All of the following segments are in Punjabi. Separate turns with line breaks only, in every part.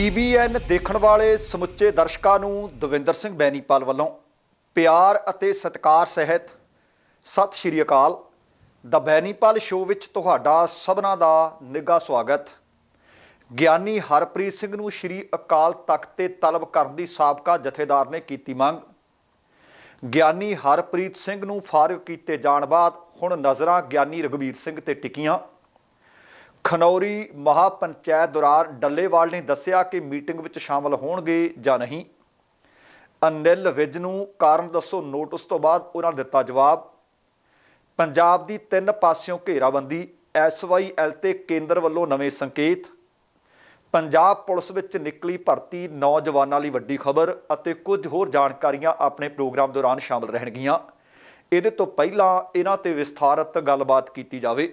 ਟੀਬੀਐਨ ਦੇਖਣ ਵਾਲੇ ਸਮੁੱਚੇ ਦਰਸ਼ਕਾਂ ਨੂੰ ਦਵਿੰਦਰ ਸਿੰਘ ਬੈਨੀਪਾਲ ਵੱਲੋਂ ਪਿਆਰ ਅਤੇ ਸਤਿਕਾਰ ਸਹਿਤ ਸਤਿ ਸ਼੍ਰੀ ਅਕਾਲ। ਦਾ ਬੈਨੀਪਾਲ ਸ਼ੋਅ ਵਿੱਚ ਤੁਹਾਡਾ ਸਭਨਾਂ ਦਾ ਨਿੱਘਾ ਸਵਾਗਤ। ਗਿਆਨੀ ਹਰਪ੍ਰੀਤ ਸਿੰਘ ਨੂੰ ਸ਼੍ਰੀ ਅਕਾਲ ਤਖਤ ਤੇ ਤਲਬ ਕਰਨ ਦੀ ਸਾਬਕਾ ਜਥੇਦਾਰ ਨੇ ਕੀਤੀ ਮੰਗ। ਗਿਆਨੀ ਹਰਪ੍ਰੀਤ ਸਿੰਘ ਨੂੰ ਫਾਰਗ ਕੀਤੇ ਜਾਣ ਬਾਅਦ ਹੁਣ ਨਜ਼ਰਾਂ ਗਿਆਨੀ ਰਘਵੀਰ ਸਿੰਘ ਤੇ ਟਿਕੀਆਂ। ਖਨੌਰੀ ਮਹਾਪੰਚਾਇਤ ਦੌਰਾਨ ਡੱਲੇਵਾਲ ਨੇ ਦੱਸਿਆ ਕਿ ਮੀਟਿੰਗ ਵਿੱਚ ਸ਼ਾਮਲ ਹੋਣਗੇ ਜਾਂ ਨਹੀਂ। ਅਨਿਲ ਵਿਜ ਨੂੰ ਕਾਰਨ ਦੱਸੋ, ਨੋਟਿਸ ਤੋਂ ਬਾਅਦ ਉਹਨਾਂ ਦਿੱਤਾ ਜਵਾਬ। ਪੰਜਾਬ ਦੀ ਤਿੰਨ ਪਾਸਿਓਂ ਘੇਰਾਬੰਦੀ ਐਸਵਾਈਐਲ ਤੇ ਕੇਂਦਰ ਵੱਲੋਂ ਨਵੇਂ ਸੰਕੇਤ। ਪੰਜਾਬ ਪੁਲਿਸ ਵਿੱਚ ਨਿਕਲੀ ਭਰਤੀ ਨੌਜਵਾਨਾਂ ਲਈ ਵੱਡੀ ਖਬਰ ਅਤੇ ਕੁਝ ਹੋਰ ਜਾਣਕਾਰੀਆਂ ਆਪਣੇ ਪ੍ਰੋਗਰਾਮ ਦੌਰਾਨ ਸ਼ਾਮਲ ਰਹਿਣਗੀਆਂ। ਇਹਦੇ ਤੋਂ ਪਹਿਲਾਂ ਇਹਨਾਂ ਤੇ ਵਿਸਥਾਰਤ ਗੱਲਬਾਤ ਕੀਤੀ ਜਾਵੇ।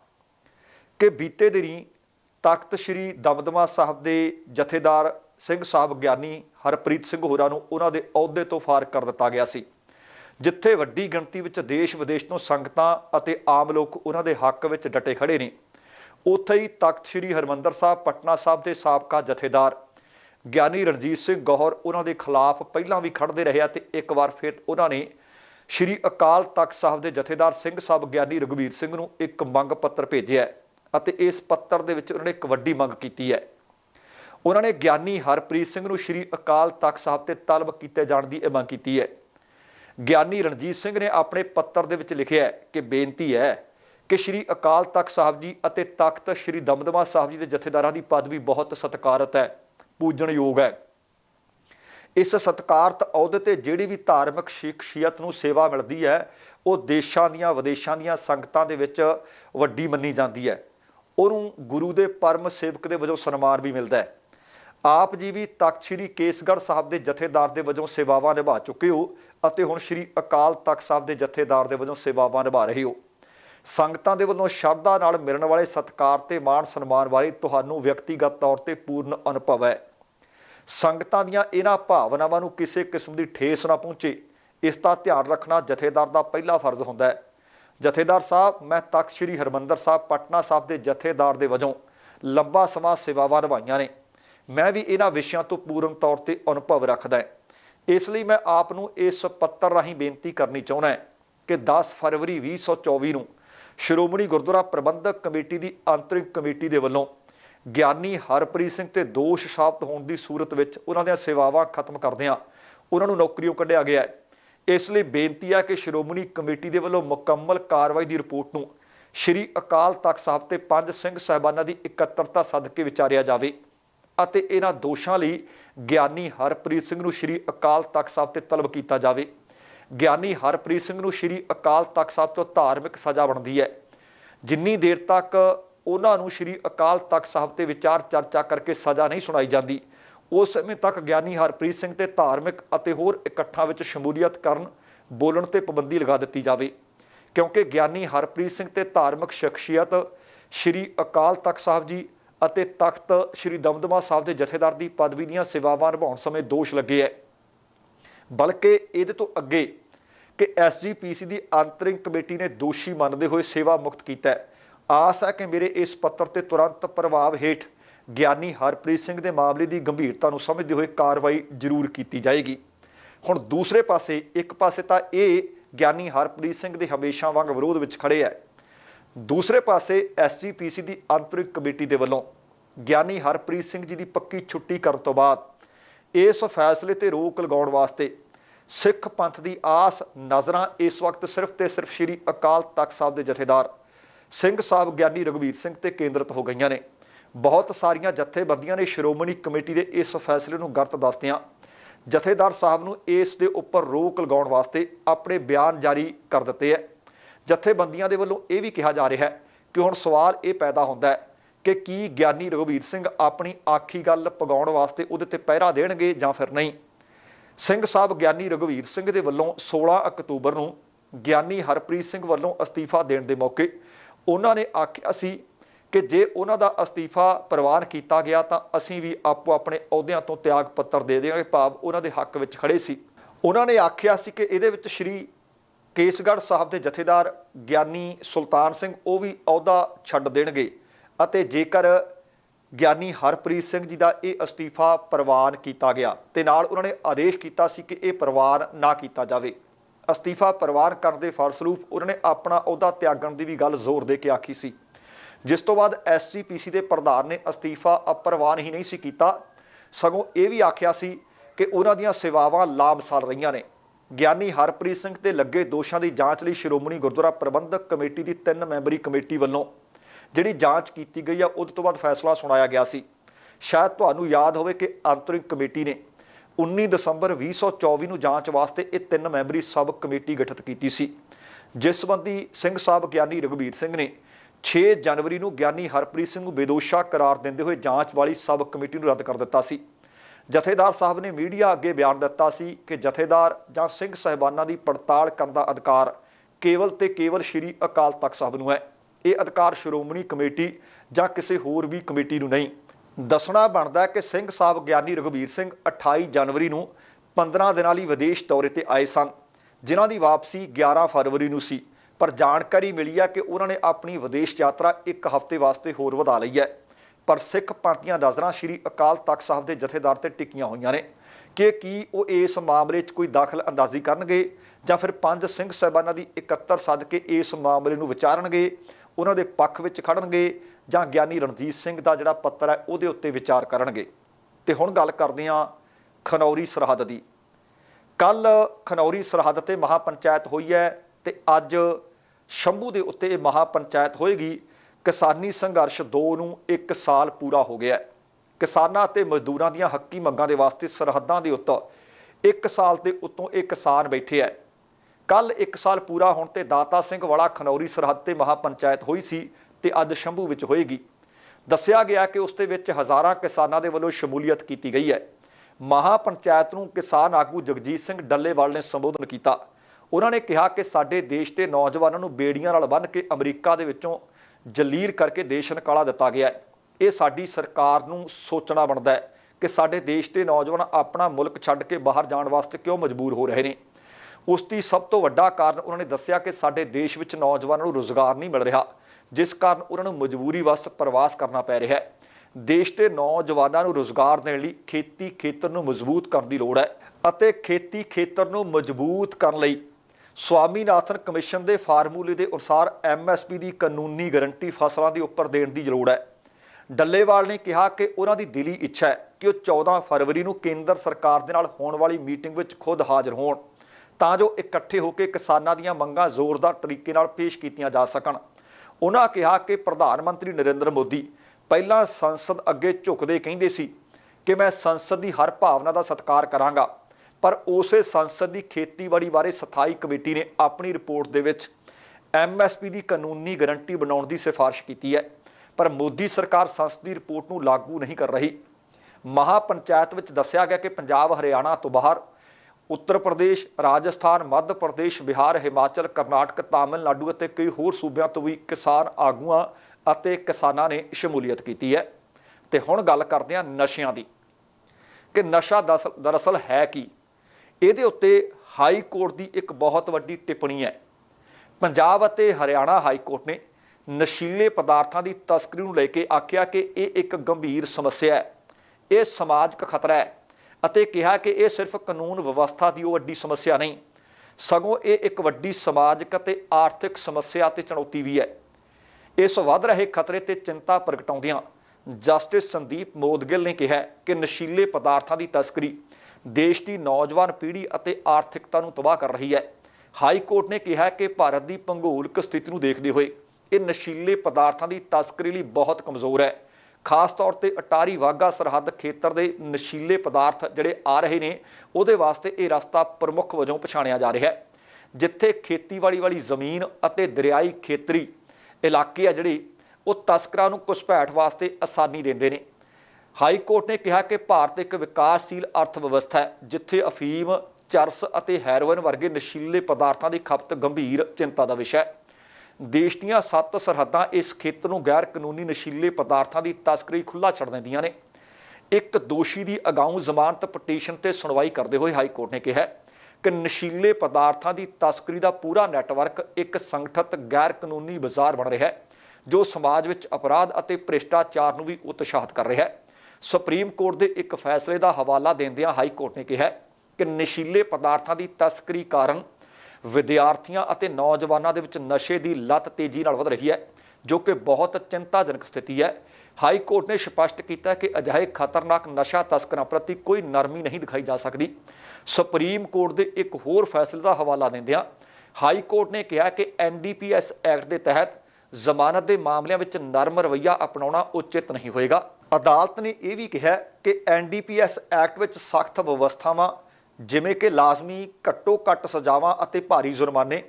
ਕਿ ਬੀਤੇ ਦਿਨੀ ਤਖਤ ਸ੍ਰੀ ਦਮਦਮਾ ਸਾਹਿਬ ਦੇ ਜਥੇਦਾਰ ਸਿੰਘ ਸਾਹਿਬ ਗਿਆਨੀ ਹਰਪ੍ਰੀਤ ਸਿੰਘ ਹੋਰਾਂ ਨੂੰ ਉਹਨਾਂ ਦੇ ਅਹੁਦੇ ਤੋਂ ਫਾਰ ਕਰ ਦਿੱਤਾ ਗਿਆ ਸੀ, ਜਿੱਥੇ ਵੱਡੀ ਗਿਣਤੀ ਵਿੱਚ ਦੇਸ਼ ਵਿਦੇਸ਼ ਤੋਂ ਸੰਗਤਾਂ ਅਤੇ ਆਮ ਲੋਕ ਉਹਨਾਂ ਦੇ ਹੱਕ ਵਿੱਚ ਡਟੇ ਖੜੇ ਨੇ। ਉੱਥੇ ਹੀ ਤਖਤ ਸ੍ਰੀ ਹਰਮੰਦਰ ਸਾਹਿਬ, ਪਟਨਾ ਸਾਹਿਬ ਦੇ ਸਾਬਕਾ ਜਥੇਦਾਰ ਗਿਆਨੀ ਰਣਜੀਤ ਸਿੰਘ ਗੌਹਰ ਉਹਨਾਂ ਦੇ ਖਿਲਾਫ ਪਹਿਲਾਂ ਵੀ ਖੜਦੇ ਰਹੇ ਆ ਤੇ ਇੱਕ ਵਾਰ ਫਿਰ ਉਹਨਾਂ ਨੇ ਸ੍ਰੀ ਅਕਾਲ ਤਖਤ ਸਾਹਿਬ ਦੇ ਜਥੇਦਾਰ ਸਿੰਘ ਸਾਹਿਬ ਗਿਆਨੀ ਰਘਵੀਰ ਸਿੰਘ ਨੂੰ ਇੱਕ ਮੰਗ ਪੱਤਰ ਭੇਜਿਆ ਅਤੇ ਇਸ ਪੱਤਰ ਦੇ ਵਿੱਚ ਉਹਨਾਂ ਨੇ ਇੱਕ ਵੱਡੀ ਮੰਗ ਕੀਤੀ ਹੈ। ਉਹਨਾਂ ਨੇ ਗਿਆਨੀ ਹਰਪ੍ਰੀਤ ਸਿੰਘ ਨੂੰ ਸ੍ਰੀ ਅਕਾਲ ਤਖਤ ਸਾਹਿਬ ਤੇ ਤਲਬ ਕੀਤੇ ਜਾਣ ਦੀ ਇਹ ਮੰਗ ਕੀਤੀ ਹੈ। ਗਿਆਨੀ ਰਣਜੀਤ ਸਿੰਘ ਨੇ ਆਪਣੇ ਪੱਤਰ ਦੇ ਵਿੱਚ ਲਿਖਿਆ ਹੈ ਕਿ ਬੇਨਤੀ ਹੈ ਕਿ ਸ੍ਰੀ ਅਕਾਲ ਤਖਤ ਸਾਹਿਬ ਜੀ ਅਤੇ ਤਖਤ ਸ੍ਰੀ ਦਮਦਮਾ ਸਾਹਿਬ ਜੀ ਦੇ ਜਥੇਦਾਰਾਂ ਦੀ ਪਦਵੀ ਬਹੁਤ ਸਤਿਕਾਰਤ ਹੈ, ਪੂਜਣਯੋਗ ਹੈ। ਇਸ ਸਤਿਕਾਰਤ ਅਹੁਦੇ ਤੇ ਜਿਹੜੀ ਵੀ ਧਾਰਮਿਕ ਸ਼ਖਸੀਅਤ ਨੂੰ ਸੇਵਾ ਮਿਲਦੀ ਹੈ, ਉਹ ਦੇਸ਼ਾਂ ਦੀਆਂ, ਵਿਦੇਸ਼ਾਂ ਦੀਆਂ ਸੰਗਤਾਂ ਦੇ ਵਿੱਚ ਵੱਡੀ ਮੰਨੀ ਜਾਂਦੀ ਹੈ। ਉਹਨੂੰ ਗੁਰੂ ਦੇ ਪਰਮ ਸੇਵਕ ਦੇ ਵਜੋਂ ਸਨਮਾਨ ਵੀ ਮਿਲਦਾ ਹੈ। ਆਪ ਜੀ ਵੀ ਤਖਤ ਸ੍ਰੀ ਕੇਸਗੜ੍ਹ ਸਾਹਿਬ ਦੇ ਜਥੇਦਾਰ ਦੇ ਵਜੋਂ ਸੇਵਾਵਾਂ ਨਿਭਾ ਚੁੱਕੇ ਹੋ ਅਤੇ ਹੁਣ ਸ੍ਰੀ ਅਕਾਲ ਤਖਤ ਸਾਹਿਬ ਦੇ ਜਥੇਦਾਰ ਦੇ ਵਜੋਂ ਸੇਵਾਵਾਂ ਨਿਭਾ ਰਹੇ ਹੋ। ਸੰਗਤਾਂ ਦੇ ਵੱਲੋਂ ਸ਼ਰਧਾ ਨਾਲ ਮਿਲਣ ਵਾਲੇ ਸਤਕਾਰ ਤੇ ਮਾਣ ਸਨਮਾਨ ਬਾਰੇ ਤੁਹਾਨੂੰ ਵਿਅਕਤੀਗਤ ਤੌਰ ਤੇ ਪੂਰਨ ਅਨੁਭਵ ਹੈ। ਸੰਗਤਾਂ ਦੀਆਂ ਇਹਨਾਂ ਭਾਵਨਾਵਾਂ ਨੂੰ ਕਿਸੇ ਕਿਸਮ ਦੀ ਠੇਸ ਨਾ ਪਹੁੰਚੇ। ਇਸ ਦਾ ਧਿਆਨ ਰੱਖਣਾ ਜਥੇਦਾਰ ਦਾ ਪਹਿਲਾ ਫਰਜ਼ ਹੁੰਦਾ ਹੈ। ਜਥੇਦਾਰ ਸਾਹਿਬ, ਮੈਂ ਤਖਤ ਸ੍ਰੀ ਹਰਮੰਦਰ ਸਾਹਿਬ, ਪਟਨਾ ਸਾਹਿਬ ਦੇ ਜਥੇਦਾਰ ਦੇ ਵਜੋਂ ਲੰਬਾ ਸਮਾਂ ਸੇਵਾਵਾਂ ਨਿਭਾਈਆਂ ਨੇ। ਮੈਂ ਵੀ ਇਹਨਾਂ ਵਿਸ਼ਿਆਂ ਤੋਂ ਪੂਰਨ ਤੌਰ ਤੇ ਅਨੁਭਵ ਰੱਖਦਾ ਹਾਂ। ਇਸ ਲਈ ਮੈਂ ਆਪ ਨੂੰ ਇਸ ਪੱਤਰ ਰਾਹੀਂ ਬੇਨਤੀ ਕਰਨੀ ਚਾਹੁੰਦਾ ਹਾਂ ਕਿ 10 ਫਰਵਰੀ 2024 ਨੂੰ ਸ਼੍ਰੋਮਣੀ ਗੁਰਦੁਆਰਾ ਪ੍ਰਬੰਧਕ ਕਮੇਟੀ ਦੀ ਆਂਤਰਿਕ ਕਮੇਟੀ ਦੇ ਵੱਲੋਂ ਗਿਆਨੀ ਹਰਪ੍ਰੀਤ ਸਿੰਘ ਤੇ ਦੋਸ਼ ਸਾਪਤ ਹੋਣ ਦੀ ਸੂਰਤ ਵਿੱਚ ਉਹਨਾਂ ਦੀਆਂ ਸੇਵਾਵਾਂ ਖਤਮ ਕਰਦਿਆਂ ਉਹਨਾਂ ਨੂੰ ਨੌਕਰੀਓਂ ਕੱਢਿਆ ਗਿਆ ਹੈ। ਇਸ ਲਈ ਬੇਨਤੀ ਹੈ ਕਿ ਸ਼੍ਰੋਮਣੀ ਕਮੇਟੀ ਦੇ ਵੱਲੋਂ ਮੁਕੰਮਲ ਕਾਰਵਾਈ ਦੀ ਰਿਪੋਰਟ ਨੂੰ ਸ਼੍ਰੀ ਅਕਾਲ ਤਖਤ ਸਾਹਿਬ ਤੇ ਪੰਜ ਸਿੰਘ ਸਾਹਿਬਾਨਾਂ ਦੀ ਇਕੱਤਰਤਾ ਸਦਕੇ ਵਿਚਾਰਿਆ ਜਾਵੇ ਅਤੇ ਇਹਨਾਂ ਦੋਸ਼ਾਂ ਲਈ ਗਿਆਨੀ ਹਰਪ੍ਰੀਤ ਸਿੰਘ ਨੂੰ ਸ਼੍ਰੀ ਅਕਾਲ ਤਖਤ ਸਾਹਿਬ ਤੇ ਤਲਬ ਕੀਤਾ ਜਾਵੇ। ਗਿਆਨੀ ਹਰਪ੍ਰੀਤ ਸਿੰਘ ਨੂੰ ਸ਼੍ਰੀ ਅਕਾਲ ਤਖਤ ਸਾਹਿਬ ਤੋਂ ਧਾਰਮਿਕ ਸਜ਼ਾ ਬਣਦੀ ਹੈ। ਜਿੰਨੀ ਦੇਰ ਤੱਕ ਉਹਨਾਂ ਨੂੰ ਸ਼੍ਰੀ ਅਕਾਲ ਤਖਤ ਸਾਹਿਬ ਤੇ ਵਿਚਾਰ ਚਰਚਾ ਕਰਕੇ ਸਜ਼ਾ ਨਹੀਂ ਸੁਣਾਈ ਜਾਂਦੀ ਉਸ ਸਮੇਂ ਤੱਕ ਗਿਆਨੀ ਹਰਪ੍ਰੀਤ ਸਿੰਘ ਤੇ ਧਾਰਮਿਕ ਅਤੇ ਹੋਰ ਇਕੱਠਾਂ ਵਿੱਚ ਸ਼ਮੂਲੀਅਤ ਕਰਨ, ਬੋਲਣ ਤੇ ਪਾਬੰਦੀ ਲਗਾ ਦਿੱਤੀ ਜਾਵੇ। ਕਿਉਂਕਿ ਗਿਆਨੀ ਹਰਪ੍ਰੀਤ ਸਿੰਘ ਤੇ ਧਾਰਮਿਕ ਸ਼ਖਸੀਅਤ ਸ਼੍ਰੀ ਅਕਾਲ ਤਖਤ ਸਾਹਿਬ ਜੀ ਅਤੇ ਤਖਤ ਸ਼੍ਰੀ ਦਮਦਮਾ ਸਾਹਿਬ ਦੇ ਜਥੇਦਾਰ ਦੀ ਪਦਵੀ ਦੀਆਂ ਸੇਵਾਵਾਂ ਨਿਭਾਉਣ ਸਮੇਂ ਦੋਸ਼ ਲੱਗੇ ਹੈ। ਬਲਕਿ ਇਹਦੇ ਤੋਂ ਅੱਗੇ ਕਿ ਐਸਜੀਪੀਸੀ ਦੀ ਅੰਤਰਿੰਗ ਕਮੇਟੀ ਨੇ ਦੋਸ਼ੀ ਮੰਨਦੇ ਹੋਏ ਸੇਵਾ ਮੁਕਤ ਕੀਤਾ ਆਸ ਹੈ ਕਿ ਮੇਰੇ ਇਸ ਪੱਤਰ ਤੇ ਤੁਰੰਤ ਪ੍ਰਭਾਵ ਹੇਠ ਗਿਆਨੀ ਹਰਪ੍ਰੀਤ ਸਿੰਘ ਦੇ ਮਾਮਲੇ ਦੀ ਗੰਭੀਰਤਾ ਨੂੰ ਸਮਝਦੇ ਹੋਏ ਕਾਰਵਾਈ ਜ਼ਰੂਰ ਕੀਤੀ ਜਾਏਗੀ। ਹੁਣ ਦੂਸਰੇ ਪਾਸੇ, ਇੱਕ ਪਾਸੇ ਤਾਂ ਇਹ ਗਿਆਨੀ ਹਰਪ੍ਰੀਤ ਸਿੰਘ ਦੇ ਹਮੇਸ਼ਾ ਵਾਂਗ ਵਿਰੋਧ ਵਿੱਚ ਖੜੇ ਹੈ। ਦੂਸਰੇ ਪਾਸੇ ਐਸਜੀਪੀਸੀ ਦੀ ਅੰਤਰਿਮ ਕਮੇਟੀ ਦੇ ਵੱਲੋਂ ਗਿਆਨੀ ਹਰਪ੍ਰੀਤ ਸਿੰਘ ਜੀ ਦੀ ਪੱਕੀ ਛੁੱਟੀ ਕਰਨ ਤੋਂ ਬਾਅਦ ਇਸ ਫੈਸਲੇ ਤੇ ਰੋਕ ਲਗਾਉਣ ਵਾਸਤੇ ਸਿੱਖ ਪੰਥ ਦੀ ਆਸ ਨਜ਼ਰਾਂ ਇਸ ਵਕਤ ਸਿਰਫ ਤੇ ਸਿਰਫ ਸ੍ਰੀ ਅਕਾਲ ਤਖਤ ਸਾਹਿਬ ਦੇ ਜਥੇਦਾਰ ਸਿੰਘ ਸਾਹਿਬ ਗਿਆਨੀ ਰਘਵੀਰ ਸਿੰਘ ਤੇ ਕੇਂਦਰਿਤ ਹੋ ਗਈਆਂ ਨੇ। ਬਹੁਤ ਸਾਰੀਆਂ ਜਥੇਬੰਦੀਆਂ ਨੇ ਸ਼੍ਰੋਮਣੀ ਕਮੇਟੀ ਦੇ ਇਸ ਫੈਸਲੇ ਨੂੰ ਗਲਤ ਦੱਸਦਿਆਂ ਜਥੇਦਾਰ ਸਾਹਿਬ ਨੂੰ ਇਸ ਦੇ ਉੱਪਰ ਰੋਕ ਲਗਾਉਣ ਵਾਸਤੇ ਆਪਣੇ ਬਿਆਨ ਜਾਰੀ ਕਰ ਦਿੱਤੇ ਹੈ। ਜਥੇਬੰਦੀਆਂ ਦੇ ਵੱਲੋਂ ਇਹ ਵੀ ਕਿਹਾ ਜਾ ਰਿਹਾ ਹੈ ਕਿ ਹੁਣ ਸਵਾਲ ਇਹ ਪੈਦਾ ਹੁੰਦਾ ਹੈ ਕਿ ਕੀ ਗਿਆਨੀ ਰਘਵੀਰ ਸਿੰਘ ਆਪਣੀ ਆਖੀ ਗੱਲ ਪਗਾਉਣ ਵਾਸਤੇ ਉਹਦੇ ਤੇ ਪਹਿਰਾ ਦੇਣਗੇ ਜਾਂ ਫਿਰ ਨਹੀਂ। ਸਿੰਘ ਸਾਹਿਬ ਗਿਆਨੀ ਰਘਵੀਰ ਸਿੰਘ ਦੇ ਵੱਲੋਂ 16 ਅਕਤੂਬਰ ਨੂੰ ਗਿਆਨੀ ਹਰਪ੍ਰੀਤ ਸਿੰਘ ਵੱਲੋਂ ਅਸਤੀਫਾ ਦੇਣ ਦੇ ਮੌਕੇ ਉਹਨਾਂ ਨੇ ਆਖਿਆ ਸੀ ਕਿ ਜੇ ਉਹਨਾਂ ਦਾ ਅਸਤੀਫਾ ਪ੍ਰਵਾਨ ਕੀਤਾ ਗਿਆ ਤਾਂ ਅਸੀਂ ਵੀ ਆਪੋ ਆਪਣੇ ਅਹੁਦਿਆਂ ਤੋਂ ਤਿਆਗ ਪੱਤਰ ਦੇ ਦੇਵਾਂਗੇ। ਭਾਵ ਉਹਨਾਂ ਦੇ ਹੱਕ ਵਿੱਚ ਖੜੇ ਸੀ। ਉਹਨਾਂ ਨੇ ਆਖਿਆ ਸੀ ਕਿ ਇਹਦੇ ਵਿੱਚ ਸ਼੍ਰੀ ਕੇਸਗੜ੍ਹ ਸਾਹਿਬ ਦੇ ਜਥੇਦਾਰ ਗਿਆਨੀ ਸੁਲਤਾਨ ਸਿੰਘ, ਉਹ ਵੀ ਅਹੁਦਾ ਛੱਡ ਦੇਣਗੇ ਅਤੇ ਜੇਕਰ ਗਿਆਨੀ ਹਰਪ੍ਰੀਤ ਸਿੰਘ ਜੀ ਦਾ ਇਹ ਅਸਤੀਫਾ ਪ੍ਰਵਾਨ ਕੀਤਾ ਗਿਆ ਤੇ ਨਾਲ ਉਹਨਾਂ ਨੇ ਆਦੇਸ਼ ਕੀਤਾ ਸੀ ਕਿ ਇਹ ਪ੍ਰਵਾਨ ਨਾ ਕੀਤਾ ਜਾਵੇ। ਅਸਤੀਫਾ ਪ੍ਰਵਾਨ ਕਰਨ ਦੇ ਫਲਸਰੂਪ ਉਹਨਾਂ ਨੇ ਆਪਣਾ ਅਹੁਦਾ ਤਿਆਗਣ ਦੀ ਵੀ ਗੱਲ ਜ਼ੋਰ ਦੇ ਕੇ ਆਖੀ ਸੀ। ਜਿਸ ਤੋਂ ਬਾਅਦ ਐਸਜੀਪੀਸੀ ਦੇ ਪ੍ਰਧਾਨ ਨੇ ਅਸਤੀਫਾ ਅਪਰਵਾਨ ਹੀ ਨਹੀਂ ਸੀ ਕੀਤਾ। ਸਗੋਂ ਇਹ ਵੀ ਆਖਿਆ ਸੀ ਕਿ ਉਹਨਾਂ ਦੀਆਂ ਸੇਵਾਵਾਂ ਲਾਮਸਾਲ ਰਹੀਆਂ ਨੇ। ਗਿਆਨੀ ਹਰਪ੍ਰੀਤ ਸਿੰਘ ਤੇ ਲੱਗੇ ਦੋਸ਼ਾਂ ਦੀ ਜਾਂਚ ਲਈ ਸ਼੍ਰੋਮਣੀ ਗੁਰਦੁਆਰਾ ਪ੍ਰਬੰਧਕ ਕਮੇਟੀ ਦੀ ਤਿੰਨ ਮੈਂਬਰੀ ਕਮੇਟੀ ਵੱਲੋਂ ਜਿਹੜੀ ਜਾਂਚ ਕੀਤੀ ਗਈ ਆ, ਉਹਦੇ ਤੋਂ ਬਾਅਦ ਫੈਸਲਾ ਸੁਣਾਇਆ ਗਿਆ ਸੀ। ਸ਼ਾਇਦ ਤੁਹਾਨੂੰ ਯਾਦ ਹੋਵੇ ਕਿ ਅੰਤਰਿਮ ਕਮੇਟੀ ਨੇ 19 ਦਸੰਬਰ 2024 ਨੂੰ ਜਾਂਚ ਵਾਸਤੇ ਇਹ ਤਿੰਨ ਮੈਂਬਰੀ ਸਬ ਕਮੇਟੀ ਗਠਿਤ ਕੀਤੀ ਸੀ। ਜਿਸ ਸੰਬੰਧੀ ਸਿੰਘ ਸਾਹਿਬ ਗਿਆਨੀ ਰਘਬੀਰ ਸਿੰਘ ਨੇ 6 ਜਨਵਰੀ ਨੂੰ ਗਿਆਨੀ ਹਰਪ੍ਰੀਤ ਸਿੰਘ ਨੂੰ ਬੇਦੋਸ਼ਾ ਕਰਾਰ ਦਿੰਦੇ ਹੋਏ ਜਾਂਚ ਵਾਲੀ ਸਬ ਕਮੇਟੀ ਨੂੰ ਰੱਦ ਕਰ ਦਿੱਤਾ ਸੀ। ਜਥੇਦਾਰ ਸਾਹਿਬ ਨੇ ਮੀਡੀਆ ਅੱਗੇ ਬਿਆਨ ਦਿੱਤਾ ਸੀ ਕਿ ਜਥੇਦਾਰ ਜਾਂ ਸਿੰਘ ਸਹਿਬਾਨਾਂ ਦੀ ਪੜਤਾਲ ਕਰਨ ਦਾ ਅਧਿਕਾਰ ਕੇਵਲ ਤੇ ਕੇਵਲ ਸ਼੍ਰੀ ਅਕਾਲ ਤਖਤ ਸਾਹਿਬ ਨੂੰ ਹੈ। ਇਹ ਅਧਿਕਾਰ ਸ਼੍ਰੋਮਣੀ ਕਮੇਟੀ ਜਾਂ ਕਿਸੇ ਹੋਰ ਵੀ ਕਮੇਟੀ ਨੂੰ ਨਹੀਂ। ਦੱਸਣਾ ਬਣਦਾ ਕਿ ਸਿੰਘ ਸਾਹਿਬ ਗਿਆਨੀ ਰਘਬੀਰ ਸਿੰਘ 28 ਜਨਵਰੀ ਨੂੰ 15 ਦਿਨਾਂ ਲਈ ਵਿਦੇਸ਼ ਦੌਰੇ ਤੇ ਆਏ ਸਨ, ਜਿਨ੍ਹਾਂ ਦੀ ਵਾਪਸੀ 11 ਫਰਵਰੀ ਨੂੰ ਸੀ। ਪਰ ਜਾਣਕਾਰੀ ਮਿਲੀ ਹੈ ਕਿ ਉਹਨਾਂ ਨੇ ਆਪਣੀ ਵਿਦੇਸ਼ ਯਾਤਰਾ ਇੱਕ ਹਫ਼ਤੇ ਵਾਸਤੇ ਹੋਰ ਵਧਾ ਲਈ ਹੈ। ਪਰ ਸਿੱਖ ਪੰਥੀਆਂ ਨਜ਼ਰਾਂ ਸ਼੍ਰੀ ਅਕਾਲ ਤਖਤ ਸਾਹਿਬ ਦੇ ਜਥੇਦਾਰ ਤੇ ਟਿੱਕੀਆਂ ਹੋਈਆਂ ਨੇ ਕਿ ਕੀ ਉਹ ਇਸ ਮਾਮਲੇ 'ਚ ਕੋਈ ਦਾਖਲ ਅੰਦਾਜ਼ੀ ਕਰਨਗੇ ਜਾਂ ਫਿਰ ਪੰਜ ਸਿੰਘ ਸਾਹਿਬਾਨਾਂ ਦੀ 71 ਸੱਦ ਕੇ ਇਸ ਮਾਮਲੇ ਨੂੰ ਵਿਚਾਰਨਗੇ, ਉਹਨਾਂ ਦੇ ਪੱਖ ਵਿੱਚ ਖੜਨਗੇ ਜਾਂ ਗਿਆਨੀ ਰਣਜੀਤ ਸਿੰਘ ਦਾ ਜਿਹੜਾ ਪੱਤਰ ਹੈ ਉਹਦੇ ਉੱਤੇ ਵਿਚਾਰ ਕਰਨਗੇ। ਤੇ ਹੁਣ ਗੱਲ ਕਰਦੇ ਹਾਂ ਖਨੌਰੀ ਸਰਹੱਦ ਦੀ। ਕੱਲ ਖਨੌਰੀ ਸਰਹੱਦ ਤੇ ਮਹਾਪੰਚਾਇਤ ਹੋਈ ਹੈ ਤੇ ਅੱਜ ਸ਼ੰਭੂ ਦੇ ਉੱਤੇ ਇਹ ਮਹਾਪੰਚਾਇਤ ਹੋਏਗੀ। ਕਿਸਾਨੀ ਸੰਘਰਸ਼ 2 ਨੂੰ 1 ਸਾਲ ਪੂਰਾ ਹੋ ਗਿਆ ਹੈ। ਕਿਸਾਨਾਂ ਤੇ ਮਜ਼ਦੂਰਾਂ ਦੀਆਂ ਹੱਕੀ ਮੰਗਾਂ ਦੇ ਵਾਸਤੇ ਸਰਹੱਦਾਂ ਦੇ ਉੱਤੇ 1 ਸਾਲ ਦੇ ਉੱਤੋਂ ਇਹ ਕਿਸਾਨ ਬੈਠੇ ਹੈ। ਕੱਲ 1 ਸਾਲ ਪੂਰਾ ਹੋਣ ਤੇ ਦਾਤਾ ਸਿੰਘ ਵਾਲਾ ਖਨੌਰੀ ਸਰਹੱਦ ਤੇ ਮਹਾਪੰਚਾਇਤ ਹੋਈ ਸੀ ਤੇ ਅੱਜ ਸ਼ੰਭੂ ਵਿੱਚ ਹੋਏਗੀ। ਦੱਸਿਆ ਗਿਆ ਕਿ ਉਸ ਦੇ ਵਿੱਚ ਹਜ਼ਾਰਾਂ ਕਿਸਾਨਾਂ ਦੇ ਵੱਲੋਂ ਸ਼ਮੂਲੀਅਤ ਕੀਤੀ ਗਈ ਹੈ। ਮਹਾਪੰਚਾਇਤ ਨੂੰ ਕਿਸਾਨ ਆਗੂ ਜਗਜੀਤ ਸਿੰਘ ਡੱਲੇਵਾਲ ਨੇ ਸੰਬੋਧਨ ਕੀਤਾ। ਉਹਨਾਂ ਨੇ ਕਿਹਾ ਕਿ ਸਾਡੇ ਦੇਸ਼ ਦੇ ਨੌਜਵਾਨਾਂ ਨੂੰ ਬੇੜੀਆਂ ਨਾਲ ਬੰਨ੍ਹ ਕੇ ਅਮਰੀਕਾ ਦੇ ਵਿੱਚੋਂ ਜਲੀਲ ਕਰਕੇ ਦੇਸ਼ ਨਿਕਾਲਾ ਦਿੱਤਾ ਗਿਆ ਹੈ। ਇਹ ਸਾਡੀ ਸਰਕਾਰ ਨੂੰ ਸੋਚਣਾ ਬਣਦਾ ਹੈ ਕਿ ਸਾਡੇ ਦੇਸ਼ ਦੇ ਨੌਜਵਾਨ ਆਪਣਾ ਮੁਲਕ ਛੱਡ ਕੇ ਬਾਹਰ ਜਾਣ ਵਾਸਤੇ ਕਿਉਂ ਮਜਬੂਰ ਹੋ ਰਹੇ ਨੇ। ਉਸ ਦੀ ਸਭ ਤੋਂ ਵੱਡਾ ਕਾਰਨ ਉਹਨਾਂ ਨੇ ਦੱਸਿਆ ਕਿ ਸਾਡੇ ਦੇਸ਼ ਵਿੱਚ ਨੌਜਵਾਨਾਂ ਨੂੰ ਰੋਜ਼ਗਾਰ ਨਹੀਂ ਮਿਲ ਰਿਹਾ, ਜਿਸ ਕਾਰਨ ਉਹਨਾਂ ਨੂੰ ਮਜਬੂਰੀ ਵਸ ਪ੍ਰਵਾਸ ਕਰਨਾ ਪੈ ਰਿਹਾ ਹੈ। ਦੇਸ਼ ਦੇ ਨੌਜਵਾਨਾਂ ਨੂੰ ਰੋਜ਼ਗਾਰ ਦੇਣ ਲਈ ਖੇਤੀ ਖੇਤਰ ਨੂੰ ਮਜ਼ਬੂਤ ਕਰਨ ਦੀ ਲੋੜ ਹੈ ਅਤੇ ਖੇਤੀ ਖੇਤਰ ਨੂੰ ਮਜ਼ਬੂਤ ਕਰਨ ਲਈ ਸਵਾਮੀਨਾਥਨ ਕਮਿਸ਼ਨ ਦੇ ਫਾਰਮੂਲੇ ਦੇ ਅਨੁਸਾਰ ਐਮਐਸਪੀ ਦੀ ਕਾਨੂੰਨੀ ਗਾਰੰਟੀ ਫਸਲਾਂ ਦੇ ਉੱਪਰ ਦੇਣ ਦੀ ਲੋੜ ਹੈ। ਡੱਲੇਵਾਲ ਨੇ ਕਿਹਾ ਕਿ ਉਹਨਾਂ ਦੀ ਦਿਲੀ ਇੱਛਾ ਹੈ ਕਿ ਉਹ 14 ਫਰਵਰੀ ਨੂੰ ਕੇਂਦਰ ਸਰਕਾਰ ਦੇ ਨਾਲ ਹੋਣ ਵਾਲੀ ਮੀਟਿੰਗ ਵਿੱਚ ਖੁਦ ਹਾਜ਼ਰ ਹੋਣ, ਤਾਂ ਜੋ ਇਕੱਠੇ ਹੋ ਕੇ ਕਿਸਾਨਾਂ ਦੀਆਂ ਮੰਗਾਂ ਜ਼ੋਰਦਾਰ ਤਰੀਕੇ ਨਾਲ ਪੇਸ਼ ਕੀਤੀਆਂ ਜਾ ਸਕਣ। ਉਹਨਾਂ ਕਿਹਾ ਕਿ ਪ੍ਰਧਾਨ ਮੰਤਰੀ ਨਰਿੰਦਰ ਮੋਦੀ ਪਹਿਲਾਂ ਸੰਸਦ ਅੱਗੇ ਝੁਕਦੇ ਕਹਿੰਦੇ ਸੀ ਕਿ ਮੈਂ ਸੰਸਦ ਦੀ ਹਰ ਭਾਵਨਾ ਦਾ ਸਤਿਕਾਰ ਕਰਾਂਗਾ। ਪਰ ਉਸੇ ਸੰਸਦ ਦੀ ਖੇਤੀਬਾੜੀ ਬਾਰੇ ਸਥਾਈ ਕਮੇਟੀ ਨੇ ਆਪਣੀ ਰਿਪੋਰਟ ਦੇ ਵਿੱਚ ਐਮਐਸਪੀ ਦੀ ਕਾਨੂੰਨੀ ਗਾਰੰਟੀ ਬਣਾਉਣ ਦੀ ਸਿਫਾਰਿਸ਼ ਕੀਤੀ ਹੈ। ਪਰ ਮੋਦੀ ਸਰਕਾਰ ਸੰਸਦ ਦੀ ਰਿਪੋਰਟ ਨੂੰ ਲਾਗੂ ਨਹੀਂ ਕਰ ਰਹੀ। ਮਹਾਪੰਚਾਇਤ ਵਿੱਚ ਦੱਸਿਆ ਗਿਆ ਕਿ ਪੰਜਾਬ, ਹਰਿਆਣਾ ਤੋਂ ਬਾਹਰ ਉੱਤਰ ਪ੍ਰਦੇਸ਼, ਰਾਜਸਥਾਨ, ਮੱਧ ਪ੍ਰਦੇਸ਼, ਬਿਹਾਰ, ਹਿਮਾਚਲ, ਕਰਨਾਟਕ, ਤਾਮਿਲਨਾਡੂ ਅਤੇ ਕਈ ਹੋਰ ਸੂਬਿਆਂ ਤੋਂ ਵੀ ਕਿਸਾਨ ਆਗੂਆਂ ਅਤੇ ਕਿਸਾਨਾਂ ਨੇ ਸ਼ਮੂਲੀਅਤ ਕੀਤੀ ਹੈ। ਤੇ ਹੁਣ ਗੱਲ ਕਰਦੇ ਹਾਂ ਨਸ਼ਿਆਂ ਦੀ। ਕਿ ਨਸ਼ਾ ਦਸ- ਦਰਅਸਲ ਹੈ ਕੀ? ਇਹਦੇ ਉੱਤੇ ਹਾਈ ਕੋਰਟ ਦੀ ਇੱਕ ਬਹੁਤ ਵੱਡੀ ਟਿੱਪਣੀ ਹੈ। ਪੰਜਾਬ ਅਤੇ ਹਰਿਆਣਾ ਹਾਈ ਕੋਰਟ ਨੇ ਨਸ਼ੀਲੇ ਪਦਾਰਥਾਂ ਦੀ ਤਸਕਰੀ ਨੂੰ ਲੈ ਕੇ ਆਖਿਆ ਕਿ ਇਹ ਇੱਕ ਗੰਭੀਰ ਸਮੱਸਿਆ ਹੈ। ਇਹ ਸਮਾਜਿਕ ਖਤਰਾ ਹੈ ਅਤੇ ਕਿਹਾ ਕਿ ਇਹ ਸਿਰਫ ਕਾਨੂੰਨ ਵਿਵਸਥਾ ਦੀ ਉਹ ਵੱਡੀ ਸਮੱਸਿਆ ਨਹੀਂ, ਸਗੋਂ ਇਹ ਇੱਕ ਵੱਡੀ ਸਮਾਜਿਕ ਅਤੇ ਆਰਥਿਕ ਸਮੱਸਿਆ ਤੇ ਚੁਣੌਤੀ ਵੀ ਹੈ। ਇਸ ਵੱਧ ਰਹੇ ਖਤਰੇ ਤੇ ਚਿੰਤਾ ਪ੍ਰਗਟਾਉਂਦਿਆਂ ਜਸਟਿਸ ਸੰਦੀਪ ਮੋਦਗਿਲ ਨੇ ਕਿਹਾ ਕਿ ਨਸ਼ੀਲੇ ਪਦਾਰਥਾਂ ਦੀ ਤਸਕਰੀ ਦੇਸ਼ ਦੀ ਨੌਜਵਾਨ ਪੀੜ੍ਹੀ ਅਤੇ ਆਰਥਿਕਤਾ ਨੂੰ ਤਬਾਹ ਕਰ ਰਹੀ ਹੈ। ਹਾਈ ਕੋਰਟ ਨੇ ਕਿਹਾ ਕਿ ਭਾਰਤ ਦੀ ਭੂਗੋਲਿਕ ਸਥਿਤੀ ਨੂੰ ਦੇਖਦੇ ਹੋਏ ਇਹ ਨਸ਼ੀਲੇ ਪਦਾਰਥਾਂ ਦੀ ਤਸਕਰੀ ਲਈ ਬਹੁਤ ਕਮਜ਼ੋਰ ਹੈ। ਖਾਸ ਤੌਰ ਤੇ ਅਟਾਰੀ ਵਾਗਾ ਸਰਹੱਦ ਖੇਤਰ ਦੇ ਨਸ਼ੀਲੇ ਪਦਾਰਥ ਜਿਹੜੇ ਆ ਰਹੇ ਨੇ, ਉਹਦੇ ਵਾਸਤੇ ਇਹ ਰਸਤਾ ਪ੍ਰਮੁੱਖ ਵਜੋਂ ਪਛਾਣਿਆ ਜਾ ਰਿਹਾ ਹੈ। ਜਿੱਥੇ ਖੇਤੀਬਾੜੀ ਵਾਲੀ ਜ਼ਮੀਨ ਅਤੇ ਦਰਿਆਈ ਖੇਤਰੀ ਇਲਾਕੇ ਆ ਜਿਹੜੇ,
ਉਹ ਤਸਕਰਾਂ ਨੂੰ ਘੁਸਪੈਠ ਵਾਸਤੇ ਆਸਾਨੀ ਦਿੰਦੇ ਨੇ। ਹਾਈ ਕੋਰਟ ਨੇ ਕਿਹਾ ਕਿ ਭਾਰਤ ਇੱਕ ਵਿਕਾਸਸ਼ੀਲ ਅਰਥ ਵਿਵਸਥਾ ਹੈ, ਜਿੱਥੇ ਅਫੀਮ, ਚਰਸ ਅਤੇ ਹੈਰੋਇਨ ਵਰਗੇ ਨਸ਼ੀਲੇ ਪਦਾਰਥਾਂ ਦੀ ਖਪਤ ਗੰਭੀਰ ਚਿੰਤਾ ਦਾ ਵਿਸ਼ਾ ਹੈ। ਦੇਸ਼ ਦੀਆਂ ਸੱਤ ਸਰਹੱਦਾਂ ਇਸ ਖੇਤਰ ਨੂੰ ਗੈਰ ਕਾਨੂੰਨੀ ਨਸ਼ੀਲੇ ਪਦਾਰਥਾਂ ਦੀ ਤਸਕਰੀ ਖੁੱਲਾ ਛੱਡ ਦਿੰਦੀਆਂ ਨੇ। ਇੱਕ ਦੋਸ਼ੀ ਦੀ ਅਗਾਊਂ ਜ਼ਮਾਨਤ ਪਟੀਸ਼ਨ ਤੇ ਸੁਣਵਾਈ ਕਰਦੇ ਹੋਏ ਹਾਈ ਕੋਰਟ ਨੇ ਕਿਹਾ ਕਿ ਨਸ਼ੀਲੇ ਪਦਾਰਥਾਂ ਦੀ ਤਸਕਰੀ ਦਾ ਪੂਰਾ ਨੈਟਵਰਕ ਇੱਕ ਸੰਗਠਿਤ ਗੈਰ ਕਾਨੂੰਨੀ ਬਾਜ਼ਾਰ ਬਣ ਰਿਹਾ ਹੈ, ਜੋ ਸਮਾਜ ਵਿੱਚ ਅਪਰਾਧ ਅਤੇ ਭ੍ਰਿਸ਼ਟਾਚਾਰ ਨੂੰ ਵੀ ਉਤਸ਼ਾਹਿਤ ਕਰ ਰਿਹਾ ਹੈ। ਸੁਪਰੀਮ ਕੋਰਟ ਦੇ ਇੱਕ ਫੈਸਲੇ ਦਾ ਹਵਾਲਾ ਦਿੰਦਿਆਂ ਹਾਈ ਕੋਰਟ ਨੇ ਕਿਹਾ ਕਿ ਨਸ਼ੀਲੇ ਪਦਾਰਥਾਂ ਦੀ ਤਸਕਰੀ ਕਾਰਨ ਵਿਦਿਆਰਥੀਆਂ ਅਤੇ ਨੌਜਵਾਨਾਂ ਦੇ ਵਿੱਚ ਨਸ਼ੇ ਦੀ ਲਤ ਤੇਜ਼ੀ ਨਾਲ ਵਧ ਰਹੀ ਹੈ, ਜੋ ਕਿ ਬਹੁਤ ਚਿੰਤਾਜਨਕ ਸਥਿਤੀ ਹੈ। ਹਾਈ ਕੋਰਟ ਨੇ ਸਪਸ਼ਟ ਕੀਤਾ ਕਿ ਅਜਿਹੇ ਖਤਰਨਾਕ ਨਸ਼ਾ ਤਸਕਰਾਂ ਪ੍ਰਤੀ ਕੋਈ ਨਰਮੀ ਨਹੀਂ ਦਿਖਾਈ ਜਾ ਸਕਦੀ। ਸੁਪਰੀਮ ਕੋਰਟ ਦੇ ਇੱਕ ਹੋਰ ਫੈਸਲੇ ਦਾ ਹਵਾਲਾ ਦਿੰਦਿਆਂ ਹਾਈ ਕੋਰਟ ਨੇ ਕਿਹਾ ਕਿ ਐਨਡੀਪੀਐਸ ਐਕਟ ਦੇ ਤਹਿਤ ਜ਼ਮਾਨਤ ਦੇ ਮਾਮਲਿਆਂ ਵਿੱਚ ਨਰਮ ਰਵੱਈਆ ਅਪਣਾਉਣਾ ਉਚਿਤ ਨਹੀਂ ਹੋਏਗਾ।
ਅਦਾਲਤ ਨੇ ਇਹ ਵੀ ਕਿਹਾ ਕਿ ਐਨਡੀਪੀਐਸ ਐਕਟ ਵਿੱਚ ਸਖਤ ਵਿਵਸਥਾਵਾਂ, ਜਿਵੇਂ ਕਿ ਲਾਜ਼ਮੀ ਘੱਟੋ ਘੱਟ ਸਜ਼ਾਵਾਂ ਅਤੇ ਭਾਰੀ ਜੁਰਮਾਨੇ,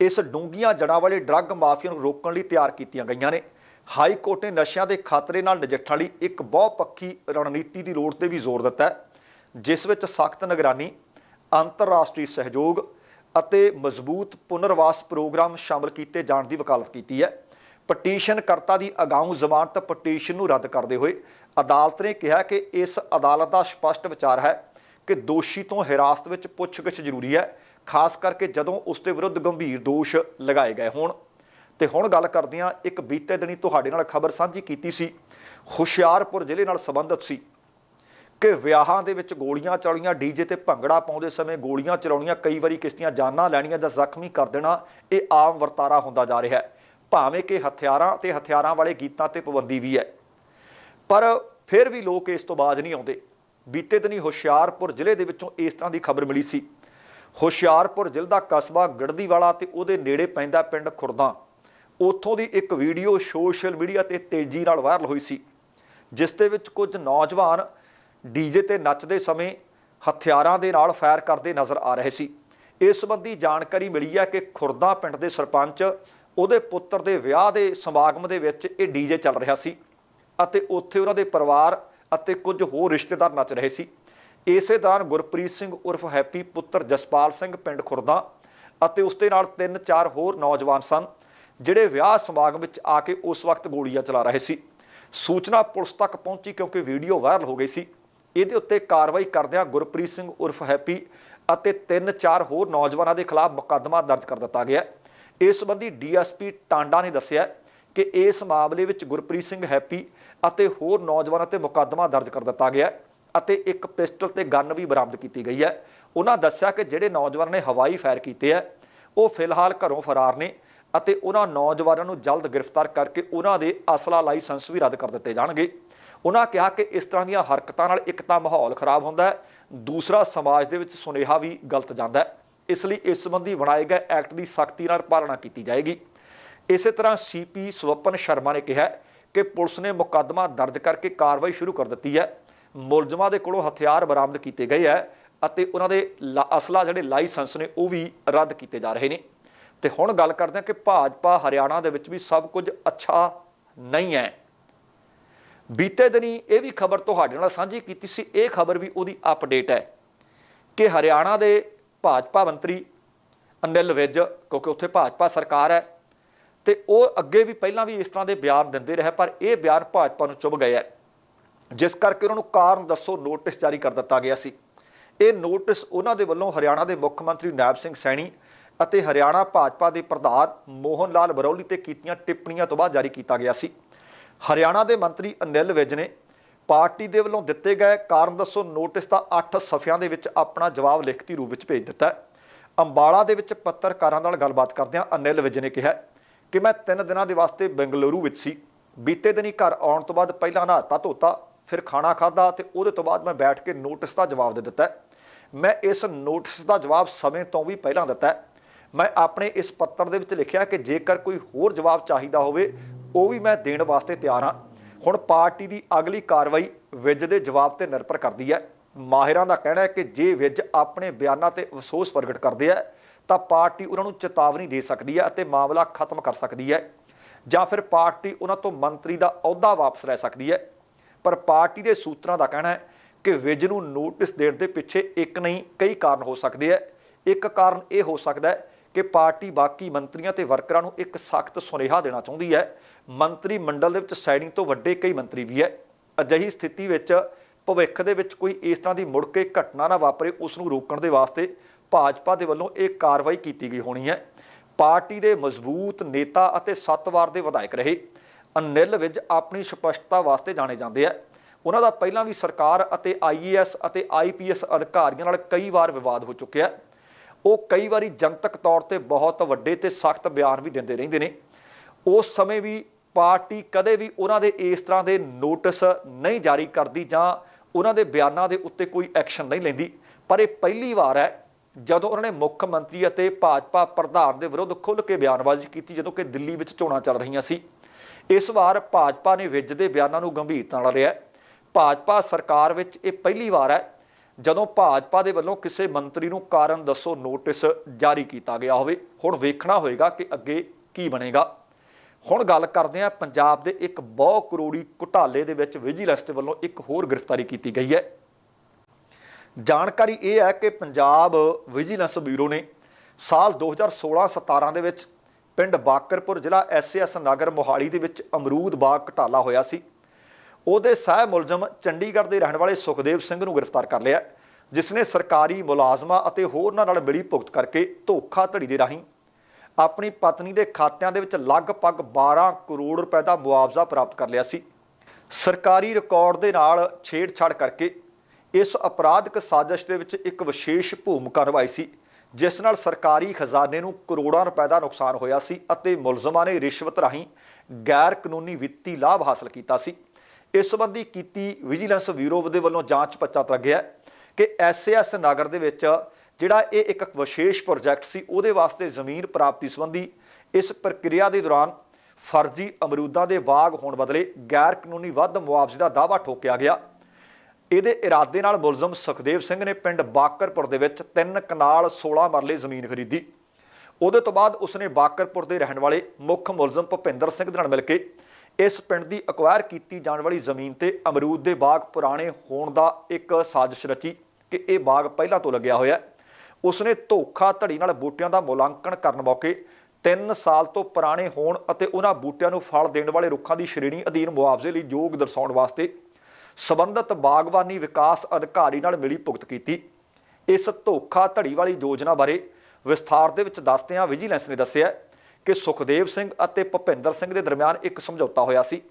ਇਸ ਡੂੰਘੀਆਂ ਜੜ੍ਹਾਂ ਵਾਲੇ ਡਰੱਗ ਮਾਫੀਆ ਨੂੰ ਰੋਕਣ ਲਈ ਤਿਆਰ ਕੀਤੀਆਂ ਗਈਆਂ ਨੇ। ਹਾਈ ਕੋਰਟ ਨੇ ਨਸ਼ਿਆਂ ਦੇ ਖਤਰੇ ਨਾਲ ਨਜਿੱਠਣ ਲਈ ਇੱਕ ਬਹੁਪੱਖੀ ਰਣਨੀਤੀ ਦੀ ਲੋੜ ਤੇ ਵੀ ਜ਼ੋਰ ਦਿੱਤਾ ਜਿਸ ਵਿੱਚ ਸਖਤ ਨਿਗਰਾਨੀ, ਅੰਤਰਰਾਸ਼ਟਰੀ ਸਹਿਯੋਗ ਅਤੇ ਮਜ਼ਬੂਤ ਪੁਨਰਵਾਸ ਪ੍ਰੋਗਰਾਮ ਸ਼ਾਮਲ ਕੀਤੇ ਜਾਣ ਦੀ ਵਕਾਲਤ ਕੀਤੀ ਹੈ। ਪਟੀਸ਼ਨ ਕਰਤਾ ਦੀ ਅਗਾਊਂ ਜ਼ਮਾਨਤ ਪਟੀਸ਼ਨ ਨੂੰ ਰੱਦ ਕਰਦੇ ਹੋਏ ਅਦਾਲਤ ਨੇ ਕਿਹਾ ਕਿ ਇਸ ਅਦਾਲਤ ਦਾ ਸਪਸ਼ਟ ਵਿਚਾਰ ਹੈ ਕਿ ਦੋਸ਼ੀ ਤੋਂ ਹਿਰਾਸਤ ਵਿੱਚ ਪੁੱਛਗਿੱਛ ਜ਼ਰੂਰੀ ਹੈ, ਖਾਸ ਕਰਕੇ ਜਦੋਂ ਉਸ ਦੇ ਵਿਰੁੱਧ ਗੰਭੀਰ ਦੋਸ਼ ਲਗਾਏ ਗਏ ਹੋਣ। ਤੇ ਹੁਣ ਗੱਲ ਕਰਦੇ ਹਾਂ ਇੱਕ ਬੀਤੇ ਦਿਨੀ ਤੁਹਾਡੇ ਨਾਲ ਖਬਰ ਸਾਂਝੀ ਕੀਤੀ ਸੀ, ਹੁਸ਼ਿਆਰਪੁਰ ਜ਼ਿਲ੍ਹੇ ਨਾਲ ਸੰਬੰਧਿਤ ਸੀ, ਕਿ ਵਿਆਹਾਂ ਦੇ ਵਿੱਚ ਗੋਲੀਆਂ ਚਲਾਉਣੀਆਂ ਡੀਜੇ ਤੇ ਭੰਗੜਾ ਪਾਉਂਦੇ ਸਮੇਂ ਗੋਲੀਆਂ ਚਲਾਉਣੀਆਂ ਕਈ ਵਾਰੀ ਕਿਸ ਦੀਆਂ ਜਾਨਾਂ ਲੈਣੀਆਂ ਜਾਂ ਜ਼ਖਮੀ ਕਰ ਦੇਣਾ, ਇਹ ਆਮ ਵਰਤਾਰਾ ਹੁੰਦਾ ਜਾ ਰਿਹਾ ਹੈ। ਭਾਵੇਂ ਕਿ ਹਥਿਆਰਾਂ ਤੇ ਹਥਿਆਰਾਂ ਵਾਲੇ ਗੀਤਾਂ ਤੇ ਪਾਬੰਦੀ ਵੀ ਹੈ। ਪਰ ਫਿਰ ਵੀ ਲੋਕ ਇਸ ਤੋਂ ਬਾਜ ਨਹੀਂ ਆਉਂਦੇ। ਬੀਤੇ ਦਿਨੀ ਹੁਸ਼ਿਆਰਪੁਰ ਜ਼ਿਲ੍ਹੇ ਦੇ ਵਿੱਚੋਂ ਇਸ ਤਰ੍ਹਾਂ ਦੀ ਖਬਰ ਮਿਲੀ ਸੀ। ਹੁਸ਼ਿਆਰਪੁਰ ਜ਼ਿਲ੍ਹੇ ਦਾ ਕਸਬਾ ਗੜਦੀਵਾਲਾ ਤੇ ਉਹਦੇ ਨੇੜੇ ਪੈਂਦਾ ਪਿੰਡ ਖੁਰਦਾ। ਉੱਥੋਂ ਦੀ ਇੱਕ ਵੀਡੀਓ ਸੋਸ਼ਲ ਮੀਡੀਆ ਤੇ ਤੇਜ਼ੀ ਨਾਲ ਵਾਇਰਲ ਹੋਈ ਸੀ, ਜਿਸ ਦੇ ਵਿੱਚ ਕੁਝ ਨੌਜਵਾਨ ਡੀਜੇ ਤੇ ਨੱਚਦੇ ਸਮੇਂ ਹਥਿਆਰਾਂ ਦੇ ਨਾਲ ਫਾਇਰ ਕਰਦੇ ਨਜ਼ਰ ਆ ਰਹੇ ਸੀ। ਇਸ ਸੰਬੰਧੀ ਜਾਣਕਾਰੀ ਮਿਲੀ ਹੈ ਕਿ ਖੁਰਦਾ ਪਿੰਡ ਦੇ ਸਰਪੰਚ ਉਹਦੇ ਪੁੱਤਰ ਦੇ ਵਿਆਹ ਦੇ ਸਮਾਗਮ ਦੇ ਵਿੱਚ ਇਹ ਡੀਜੇ ਚੱਲ ਰਿਹਾ ਸੀ ਅਤੇ ਉੱਥੇ ਉਹਨਾਂ ਦੇ ਪਰਿਵਾਰ ਅਤੇ ਕੁਝ ਹੋਰ ਰਿਸ਼ਤੇਦਾਰ ਨੱਚ ਰਹੇ ਸੀ। ਇਸੇ ਦੌਰਾਨ ਗੁਰਪ੍ਰੀਤ ਸਿੰਘ ਉਰਫ ਹੈਪੀ ਪੁੱਤਰ ਜਸਪਾਲ ਸਿੰਘ ਪਿੰਡ ਖੁਰਦਾ ਅਤੇ ਉਸ ਦੇ ਨਾਲ ਤਿੰਨ ਚਾਰ ਹੋਰ ਨੌਜਵਾਨ ਸਨ, ਜਿਹੜੇ ਵਿਆਹ ਸਮਾਗਮ ਵਿੱਚ ਆ ਕੇ ਉਸ ਵਕਤ ਗੋਲੀਆਂ ਚਲਾ ਰਹੇ ਸੀ। ਸੂਚਨਾ ਪੁਲਿਸ ਤੱਕ ਪਹੁੰਚੀ ਕਿਉਂਕਿ ਵੀਡੀਓ ਵਾਇਰਲ ਹੋ ਗਈ ਸੀ। ਇਹਦੇ ਉੱਤੇ ਕਾਰਵਾਈ ਕਰਦਿਆਂ ਗੁਰਪ੍ਰੀਤ ਸਿੰਘ ਉਰਫ ਹੈਪੀ ਅਤੇ ਤਿੰਨ ਚਾਰ ਹੋਰ ਨੌਜਵਾਨਾਂ ਦੇ ਖਿਲਾਫ ਮੁਕੱਦਮਾ ਦਰਜ ਕਰ ਦਿੱਤਾ ਗਿਆ। ਹੈ। ਇਸ ਸੰਬੰਧੀ ਡੀਐਸਪੀ ਟਾਂਡਾ ਨੇ ਦੱਸਿਆ ਕਿ ਇਸ ਮਾਮਲੇ ਵਿੱਚ ਗੁਰਪ੍ਰੀਤ ਸਿੰਘ ਹੈਪੀ ਅਤੇ ਹੋਰ ਨੌਜਵਾਨਾਂ ਤੇ ਮੁਕੱਦਮਾ ਦਰਜ ਕਰ ਦਿੱਤਾ ਗਿਆ ਅਤੇ ਇੱਕ ਪਿਸਟਲ ਤੇ ਗਨ ਵੀ ਬਰਾਮਦ ਕੀਤੀ ਗਈ ਹੈ। ਉਹਨਾਂ ਦੱਸਿਆ ਕਿ ਜਿਹੜੇ ਨੌਜਵਾਨਾਂ ਨੇ ਹਵਾਈ ਫਾਇਰ ਕੀਤੇ ਹੈ ਉਹ ਫਿਲਹਾਲ ਘਰੋਂ ਫਰਾਰ ਨੇ ਅਤੇ ਉਹਨਾਂ ਨੌਜਵਾਨਾਂ ਨੂੰ ਜਲਦ ਗ੍ਰਿਫਤਾਰ ਕਰਕੇ ਉਹਨਾਂ ਦੇ ਅਸਲਾ ਲਾਇਸੈਂਸ ਵੀ ਰੱਦ ਕਰ ਦਿੱਤੇ ਜਾਣਗੇ। ਉਹਨਾਂ ਕਿਹਾ ਕਿ ਇਸ ਤਰ੍ਹਾਂ ਦੀਆਂ ਹਰਕਤਾਂ ਨਾਲ ਇੱਕ ਤਾਂ ਮਾਹੌਲ ਖਰਾਬ ਹੁੰਦਾ ਹੈ, ਦੂਸਰਾ ਸਮਾਜ ਦੇ ਵਿੱਚ ਸੁਨੇਹਾ ਵੀ ਗਲਤ ਜਾਂਦਾ ਹੈ। ਇਸ ਲਈ ਇਸ ਸੰਬੰਧੀ ਬਣਾਏ ਗਏ ਐਕਟ ਦੀ ਸਖਤੀ ਨਾਲ ਪਾਲਣਾ ਕੀਤੀ ਜਾਏਗੀ। ਇਸੇ ਤਰ੍ਹਾਂ ਸੀਪੀ ਸਵਪਨ ਸ਼ਰਮਾ ਨੇ ਕਿਹਾ ਕਿ ਪੁਲਿਸ ਨੇ ਮੁਕੱਦਮਾ ਦਰਜ ਕਰਕੇ ਕਾਰਵਾਈ ਸ਼ੁਰੂ ਕਰ ਦਿੱਤੀ ਹੈ। ਮੁਲਜ਼ਮਾਂ ਦੇ ਕੋਲੋਂ ਹਥਿਆਰ ਬਰਾਮਦ ਕੀਤੇ ਗਏ ਹੈ ਅਤੇ ਉਹਨਾਂ ਦੇ ਲਾ- ਅਸਲਾ ਜਿਹੜੇ ਲਾਇਸੈਂਸ ਨੇ ਉਹ ਵੀ ਰੱਦ ਕੀਤੇ ਜਾ ਰਹੇ ਨੇ। ਤੇ ਹੁਣ ਗੱਲ ਕਰਦੇ ਹਾਂ ਕਿ ਭਾਜਪਾ ਹਰਿਆਣਾ ਦੇ ਵਿੱਚ ਵੀ ਸਭ ਕੁਝ ਅੱਛਾ ਨਹੀਂ ਹੈ। ਬੀਤੇ ਦਿਨੀ ਇਹ ਵੀ ਖਬਰ ਤੁਹਾਡੇ ਨਾਲ ਸਾਂਝੀ ਕੀਤੀ ਸੀ। ਇਹ ਖਬਰ ਵੀ ਉਹਦੀ ਅਪਡੇਟ ਹੈ ਕਿ ਹਰਿਆਣਾ ਦੇ ਭਾਜਪਾ ਮੰਤਰੀ ਅਨਿਲ ਵਿਜ, ਕਿਉਂਕਿ ਉੱਥੇ ਭਾਜਪਾ ਸਰਕਾਰ ਹੈ, ਤੇ ਉਹ ਅੱਗੇ ਵੀ ਪਹਿਲਾਂ ਵੀ ਇਸ ਤਰ੍ਹਾਂ ਦੇ ਬਿਆਨ ਦਿੰਦੇ ਰਹੇ, ਪਰ ਇਹ ਬਿਆਨ ਭਾਜਪਾ ਨੂੰ ਚੁੱਭ ਗਏ ਹੈ। ਜਿਸ ਕਰਕੇ ਉਹਨਾਂ ਨੂੰ ਕਾਰਨ ਦੱਸੋ, ਨੋਟਿਸ ਜਾਰੀ ਕਰ ਦਿੱਤਾ ਗਿਆ ਸੀ। ਇਹ ਨੋਟਿਸ ਉਹਨਾਂ ਦੇ ਵੱਲੋਂ ਹਰਿਆਣਾ ਦੇ ਮੁੱਖ ਮੰਤਰੀ ਨਾਇਬ ਸਿੰਘ ਸੈਣੀ ਅਤੇ ਹਰਿਆਣਾ ਭਾਜਪਾ ਦੇ ਪ੍ਰਧਾਨ ਮੋਹਨ ਲਾਲ ਬਰੌਲੀ ਤੇ ਕੀਤੀਆਂ ਟਿੱਪਣੀਆਂ ਤੋਂ ਬਾਅਦ ਜਾਰੀ ਕੀਤਾ ਗਿਆ ਸੀ। ਹਰਿਆਣਾ ਦੇ ਮੰਤਰੀ ਅਨਿਲ ਵਿਜ ਨੇ ਪਾਰਟੀ ਦੇ ਵੱਲੋਂ ਦਿੱਤੇ ਗਏ ਕਾਰਨ ਦੱਸੋ, ਨੋਟਿਸ ਦਾ 8 ਸਫ਼ਿਆਂ ਦੇ ਵਿੱਚ ਆਪਣਾ ਜਵਾਬ ਲਿਖਤੀ ਰੂਪ ਵਿੱਚ ਭੇਜ ਦਿੱਤਾ ਅੰਬਾਲਾ ਦੇ ਵਿੱਚ ਪੱਤਰਕਾਰਾਂ ਨਾਲ ਗੱਲਬਾਤ ਕਰਦਿਆਂ ਅਨਿਲ ਵਿਜ ਨੇ ਕਿਹਾ ਕਿ ਮੈਂ 3 ਦਿਨਾਂ ਦੇ ਵਾਸਤੇ ਬੰਗਲੁਰੂ ਵਿੱਚ ਸੀ। ਬੀਤੇ ਦਿਨੀ ਘਰ ਆਉਣ ਤੋਂ ਬਾਅਦ ਪਹਿਲਾਂ ਨਹਾਤਾ ਧੋਤਾ, ਫਿਰ ਖਾਣਾ ਖਾਦਾ ਤੇ ਉਹਦੇ ਤੋਂ ਬਾਅਦ ਮੈਂ ਬੈਠ ਕੇ ਨੋਟਿਸ ਦਾ ਜਵਾਬ ਦੇ ਦਿੱਤਾ ਮੈਂ ਇਸ ਨੋਟਿਸ ਦਾ ਜਵਾਬ ਸਮੇਂ ਤੋਂ ਵੀ ਪਹਿਲਾਂ ਦਿੱਤਾ ਮੈਂ ਆਪਣੇ ਇਸ ਪੱਤਰ ਦੇ ਵਿੱਚ ਲਿਖਿਆ ਕਿ ਜੇਕਰ ਕੋਈ ਹੋਰ ਜਵਾਬ ਚਾਹੀਦਾ ਹੋਵੇ, ਉਹ ਵੀ ਮੈਂ ਦੇਣ ਵਾਸਤੇ ਤਿਆਰ ਹਾਂ। ਹੁਣ ਪਾਰਟੀ ਦੀ ਅਗਲੀ ਕਾਰਵਾਈ ਵਿਜ ਦੇ ਜਵਾਬ ਤੇ ਨਿਰਭਰ ਕਰਦੀ ਹੈ। ਮਾਹਿਰਾਂ ਦਾ ਕਹਿਣਾ ਹੈ ਕਿ ਜੇ ਵਿਜ ਆਪਣੇ ਬਿਆਨਾਂ ਤੇ ਅਫਸੋਸ ਪ੍ਰਗਟ ਕਰਦੇ ਹੈ ਤਾਂ ਪਾਰਟੀ ਉਹਨਾਂ ਨੂੰ ਚੇਤਾਵਨੀ ਦੇ ਸਕਦੀ ਹੈ ਅਤੇ ਮਾਮਲਾ ਖਤਮ ਕਰ ਸਕਦੀ ਹੈ।
ਜਾਂ ਫਿਰ ਪਾਰਟੀ ਉਹਨਾਂ ਤੋਂ ਮੰਤਰੀ ਦਾ ਅਹੁਦਾ ਵਾਪਸ ਲੈ ਸਕਦੀ ਹੈ। ਪਰ ਪਾਰਟੀ ਦੇ ਸੂਤਰਾਂ ਦਾ ਕਹਿਣਾ ਹੈ ਕਿ ਵਿਜ ਨੂੰ ਨੋਟਿਸ ਦੇਣ ਦੇ ਪਿੱਛੇ ਇੱਕ ਨਹੀਂ, ਕਈ ਕਾਰਨ ਹੋ ਸਕਦੇ ਹੈ ਇੱਕ ਕਾਰਨ ਇਹ ਹੋ ਸਕਦਾ ਹੈ ਕਿ ਪਾਰਟੀ ਬਾਕੀ ਮੰਤਰੀਆਂ ਤੇ ਵਰਕਰਾਂ ਨੂੰ ਇੱਕ ਸਖਤ ਸੁਨੇਹਾ ਦੇਣਾ ਚਾਹੁੰਦੀ ਹੈ ਮੰਤਰੀ ਮੰਡਲ ਦੇ ਵਿੱਚ ਸਾਈਡਿੰਗ ਤੋਂ ਵੱਡੇ ਕਈ ਮੰਤਰੀ ਵੀ ਹੈ। ਅਜਿਹੀ ਸਥਿਤੀ ਵਿੱਚ ਭਵਿੱਖ ਦੇ ਵਿੱਚ ਕੋਈ ਇਸ ਤਰ੍ਹਾਂ ਦੀ ਮੁੜ ਕੇ ਘਟਨਾ ਨਾ ਵਾਪਰੇ, ਉਸ ਨੂੰ ਰੋਕਣ ਦੇ ਵਾਸਤੇ ਭਾਜਪਾ ਦੇ ਵੱਲੋਂ ਇਹ ਕਾਰਵਾਈ ਕੀਤੀ ਗਈ ਹੋਣੀ ਹੈ। ਪਾਰਟੀ ਦੇ ਮਜ਼ਬੂਤ ਨੇਤਾ ਅਤੇ ਸੱਤ ਵਾਰ ਦੇ ਵਿਧਾਇਕ ਰਹੇ। ਅਨਿਲ ਵਿਜ ਆਪਣੀ ਸਪਸ਼ਟਤਾ ਵਾਸਤੇ ਜਾਣੇ ਜਾਂਦੇ ਆ। ਉਹਨਾਂ ਦਾ ਪਹਿਲਾਂ ਵੀ ਸਰਕਾਰ ਅਤੇ ਆਈਏਐਸ ਅਤੇ ਆਈਪੀਐਸ ਅਧਿਕਾਰੀਆਂ ਨਾਲ ਕਈ ਵਾਰ ਵਿਵਾਦ ਹੋ ਚੁੱਕਿਆ ਉਹ ਕਈ ਵਾਰੀ ਜਨਤਕ ਤੌਰ ਤੇ ਬਹੁਤ ਵੱਡੇ ਤੇ ਸਖਤ ਬਿਆਨ ਵੀ ਦਿੰਦੇ ਰਹਿੰਦੇ ਨੇ। ਉਸ ਸਮੇਂ ਵੀ ਪਾਰਟੀ ਕਦੇ ਵੀ ਉਹਨਾਂ ਦੇ ਇਸ ਤਰ੍ਹਾਂ ਦੇ ਨੋਟਿਸ ਨਹੀਂ ਜਾਰੀ ਕਰਦੀ ਜਾਂ ਉਹਨਾਂ ਦੇ ਬਿਆਨਾਂ ਦੇ ਉੱਤੇ ਕੋਈ ਐਕਸ਼ਨ ਨਹੀਂ ਲੈਂਦੀ। ਪਰ ਇਹ ਪਹਿਲੀ ਵਾਰ ਹੈ, ਜਦੋਂ ਉਹਨਾਂ ਨੇ ਮੁੱਖ ਮੰਤਰੀ ਅਤੇ ਭਾਜਪਾ ਪ੍ਰਧਾਨ ਦੇ ਵਿਰੁੱਧ ਖੁੱਲ੍ਹ ਕੇ ਬਿਆਨਬਾਜ਼ੀ ਕੀਤੀ, ਜਦੋਂ ਕਿ ਦਿੱਲੀ ਵਿੱਚ ਚੋਣਾਂ ਚੱਲ ਰਹੀਆਂ ਸੀ। ਇਸ ਵਾਰ ਭਾਜਪਾ ਨੇ ਵਿਜ ਦੇ ਬਿਆਨਾਂ ਨੂੰ ਗੰਭੀਰਤਾ ਨਾਲ ਲਿਆ। ਭਾਜਪਾ ਸਰਕਾਰ ਵਿੱਚ ਇਹ ਪਹਿਲੀ ਵਾਰ ਹੈ, ਜਦੋਂ ਭਾਜਪਾ ਦੇ ਵੱਲੋਂ ਕਿਸੇ ਮੰਤਰੀ ਨੂੰ ਕਾਰਨ ਦੱਸੋ ਨੋਟਿਸ ਜਾਰੀ ਕੀਤਾ ਗਿਆ ਹੋਵੇ। ਹੁਣ ਵੇਖਣਾ ਹੋਏਗਾ ਕਿ ਅੱਗੇ ਕੀ ਬਣੇਗਾ। ਹੁਣ ਗੱਲ ਕਰਦੇ ਹਾਂ ਪੰਜਾਬ ਦੇ ਇੱਕ ਬਹੁ ਕਰੋੜੀ ਘੁਟਾਲੇ ਦੇ ਵਿੱਚ ਵਿਜੀਲੈਂਸ ਦੇ ਵੱਲੋਂ ਇੱਕ ਹੋਰ ਗ੍ਰਿਫਤਾਰੀ ਕੀਤੀ ਗਈ ਹੈ। ਜਾਣਕਾਰੀ ਇਹ ਹੈ ਕਿ ਪੰਜਾਬ ਵਿਜੀਲੈਂਸ ਬਿਊਰੋ ਨੇ ਸਾਲ 2016-17 ਦੇ ਵਿੱਚ ਪਿੰਡ ਬਾਕਰਪੁਰ ਜ਼ਿਲ੍ਹਾ ਐਸਐਸ ਨਗਰ ਮੋਹਾਲੀ ਦੇ ਵਿੱਚ ਅਮਰੂਦ ਬਾਗ ਘਟਾਲਾ ਹੋਇਆ ਸੀ। ਉਹਦੇ ਸਹਿ ਮੁਲਜ਼ਮ ਚੰਡੀਗੜ੍ਹ ਦੇ ਰਹਿਣ ਵਾਲੇ ਸੁਖਦੇਵ ਸਿੰਘ ਨੂੰ ਗ੍ਰਿਫਤਾਰ ਕਰ ਲਿਆ, ਜਿਸ ਨੇ ਸਰਕਾਰੀ ਮੁਲਾਜ਼ਮਾਂ ਅਤੇ ਹੋਰਨਾਂ ਨਾਲ ਮਿਲੀ ਭੁਗਤ ਕਰਕੇ ਧੋਖਾਧੜੀ ਦੇ ਰਾਹੀਂ ਆਪਣੀ ਪਤਨੀ ਦੇ ਖਾਤਿਆਂ ਦੇ ਵਿੱਚ ਲਗਭਗ 12 ਕਰੋੜ ਰੁਪਏ ਦਾ ਮੁਆਵਜ਼ਾ ਪ੍ਰਾਪਤ ਕਰ ਲਿਆ ਸੀ। ਸਰਕਾਰੀ ਰਿਕਾਰਡ ਦੇ ਨਾਲ ਛੇੜਛਾੜ ਕਰਕੇ ਇਸ ਅਪਰਾਧਿਕ ਸਾਜ਼ਿਸ਼ ਦੇ ਵਿੱਚ ਇੱਕ ਵਿਸ਼ੇਸ਼ ਭੂਮਿਕਾ ਨਿਭਾਈ ਸੀ, ਜਿਸ ਨਾਲ ਸਰਕਾਰੀ ਖਜ਼ਾਨੇ ਨੂੰ ਕਰੋੜਾਂ ਰੁਪਏ ਦਾ ਨੁਕਸਾਨ ਹੋਇਆ ਸੀ ਅਤੇ ਮੁਲਜ਼ਮਾਂ ਨੇ ਰਿਸ਼ਵਤ ਰਾਹੀਂ ਗੈਰ ਕਾਨੂੰਨੀ ਵਿੱਤੀ ਲਾਭ ਹਾਸਲ ਕੀਤਾ ਸੀ। ਇਸ ਸੰਬੰਧੀ ਕੀਤੀ ਵਿਜੀਲੈਂਸ ਬਿਊਰੋ ਦੇ ਵੱਲੋਂ ਜਾਂਚ ਪਤਾ ਲੱਗਿਆ ਕਿ ਐਸਐਸ ਨਗਰ ਦੇ ਵਿੱਚ ਜਿਹੜਾ ਇਹ ਇੱਕ ਵਿਸ਼ੇਸ਼ ਪ੍ਰੋਜੈਕਟ ਸੀ, ਉਹਦੇ ਵਾਸਤੇ ਜ਼ਮੀਨ ਪ੍ਰਾਪਤੀ ਸੰਬੰਧੀ ਇਸ ਪ੍ਰਕਿਰਿਆ ਦੇ ਦੌਰਾਨ ਫਰਜ਼ੀ ਅਮਰੂਦਾਂ ਦੇ ਬਾਗ ਹੋਣ ਬਦਲੇ ਗੈਰ ਕਾਨੂੰਨੀ ਵੱਧ ਮੁਆਵਜ਼ੇ ਦਾ ਦਾਅਵਾ ਠੋਕਿਆ ਗਿਆ ਇਹਦੇ ਇਰਾਦੇ ਨਾਲ ਮੁਲਜ਼ਮ ਸੁਖਦੇਵ ਸਿੰਘ ਨੇ ਪਿੰਡ ਬਾਕਰਪੁਰ ਦੇ ਵਿੱਚ ਤਿੰਨ ਕਨਾਲ 16 ਮਰਲੇ ਜ਼ਮੀਨ ਖਰੀਦੀ ਉਹਦੇ ਤੋਂ ਬਾਅਦ ਉਸਨੇ ਬਾਕਰਪੁਰ ਦੇ ਰਹਿਣ ਵਾਲੇ ਮੁੱਖ ਮੁਲਜ਼ਮ ਭੁਪਿੰਦਰ ਸਿੰਘ ਦੇ ਨਾਲ ਮਿਲ ਕੇ ਇਸ ਪਿੰਡ ਦੀ ਅਕਵਾਇਰ ਕੀਤੀ ਜਾਣ ਵਾਲੀ ਜ਼ਮੀਨ ਤੇ ਅਮਰੂਦ ਦੇ ਬਾਗ ਪੁਰਾਣੇ ਹੋਣ ਦਾ ਇੱਕ ਸਾਜ਼ਿਸ਼ ਰਚੀ ਕਿ ਇਹ ਬਾਗ ਪਹਿਲਾਂ ਤੋਂ ਲੱਗਿਆ ਹੋਇਆ ਹੈ। ਉਸਨੇ ਧੋਖਾ ਧੜੀ ਨਾਲ ਬੂਟਿਆਂ ਦਾ ਮੁਲਾਂਕਣ ਕਰਨ ਮੌਕੇ 3 ਸਾਲ ਤੋਂ ਪੁਰਾਣੇ ਹੋਣ ਅਤੇ ਉਹਨਾਂ ਬੂਟਿਆਂ ਨੂੰ ਫਲ ਦੇਣ ਵਾਲੇ ਰੁੱਖਾਂ ਦੀ ਸ਼੍ਰੇਣੀ ਅਧੀਨ ਮੁਆਵਜ਼ੇ ਲਈ ਯੋਗ ਦਰਸਾਉਣ ਵਾਸਤੇ ਸਬੰਧਤ ਬਾਗਬਾਨੀ ਵਿਕਾਸ ਅਧਿਕਾਰੀ ਨਾਲ ਮਿਲੀ ਭੁਗਤ ਕੀਤੀ। ਇਸ ਧੋਖਾ ਧੜੀ ਵਾਲੀ ਯੋਜਨਾ ਬਾਰੇ ਵਿਸਥਾਰ ਦੇ ਵਿੱਚ ਦੱਸਦਿਆਂ ਵਿਜੀਲੈਂਸ ਨੇ ਦੱਸਿਆ ਕਿ ਸੁਖਦੇਵ ਸਿੰਘ ਅਤੇ ਭੁਪਿੰਦਰ ਸਿੰਘ ਦੇ ਦਰਮਿਆਨ ਇੱਕ ਸਮਝੌਤਾ ਹੋਇਆ ਸੀ,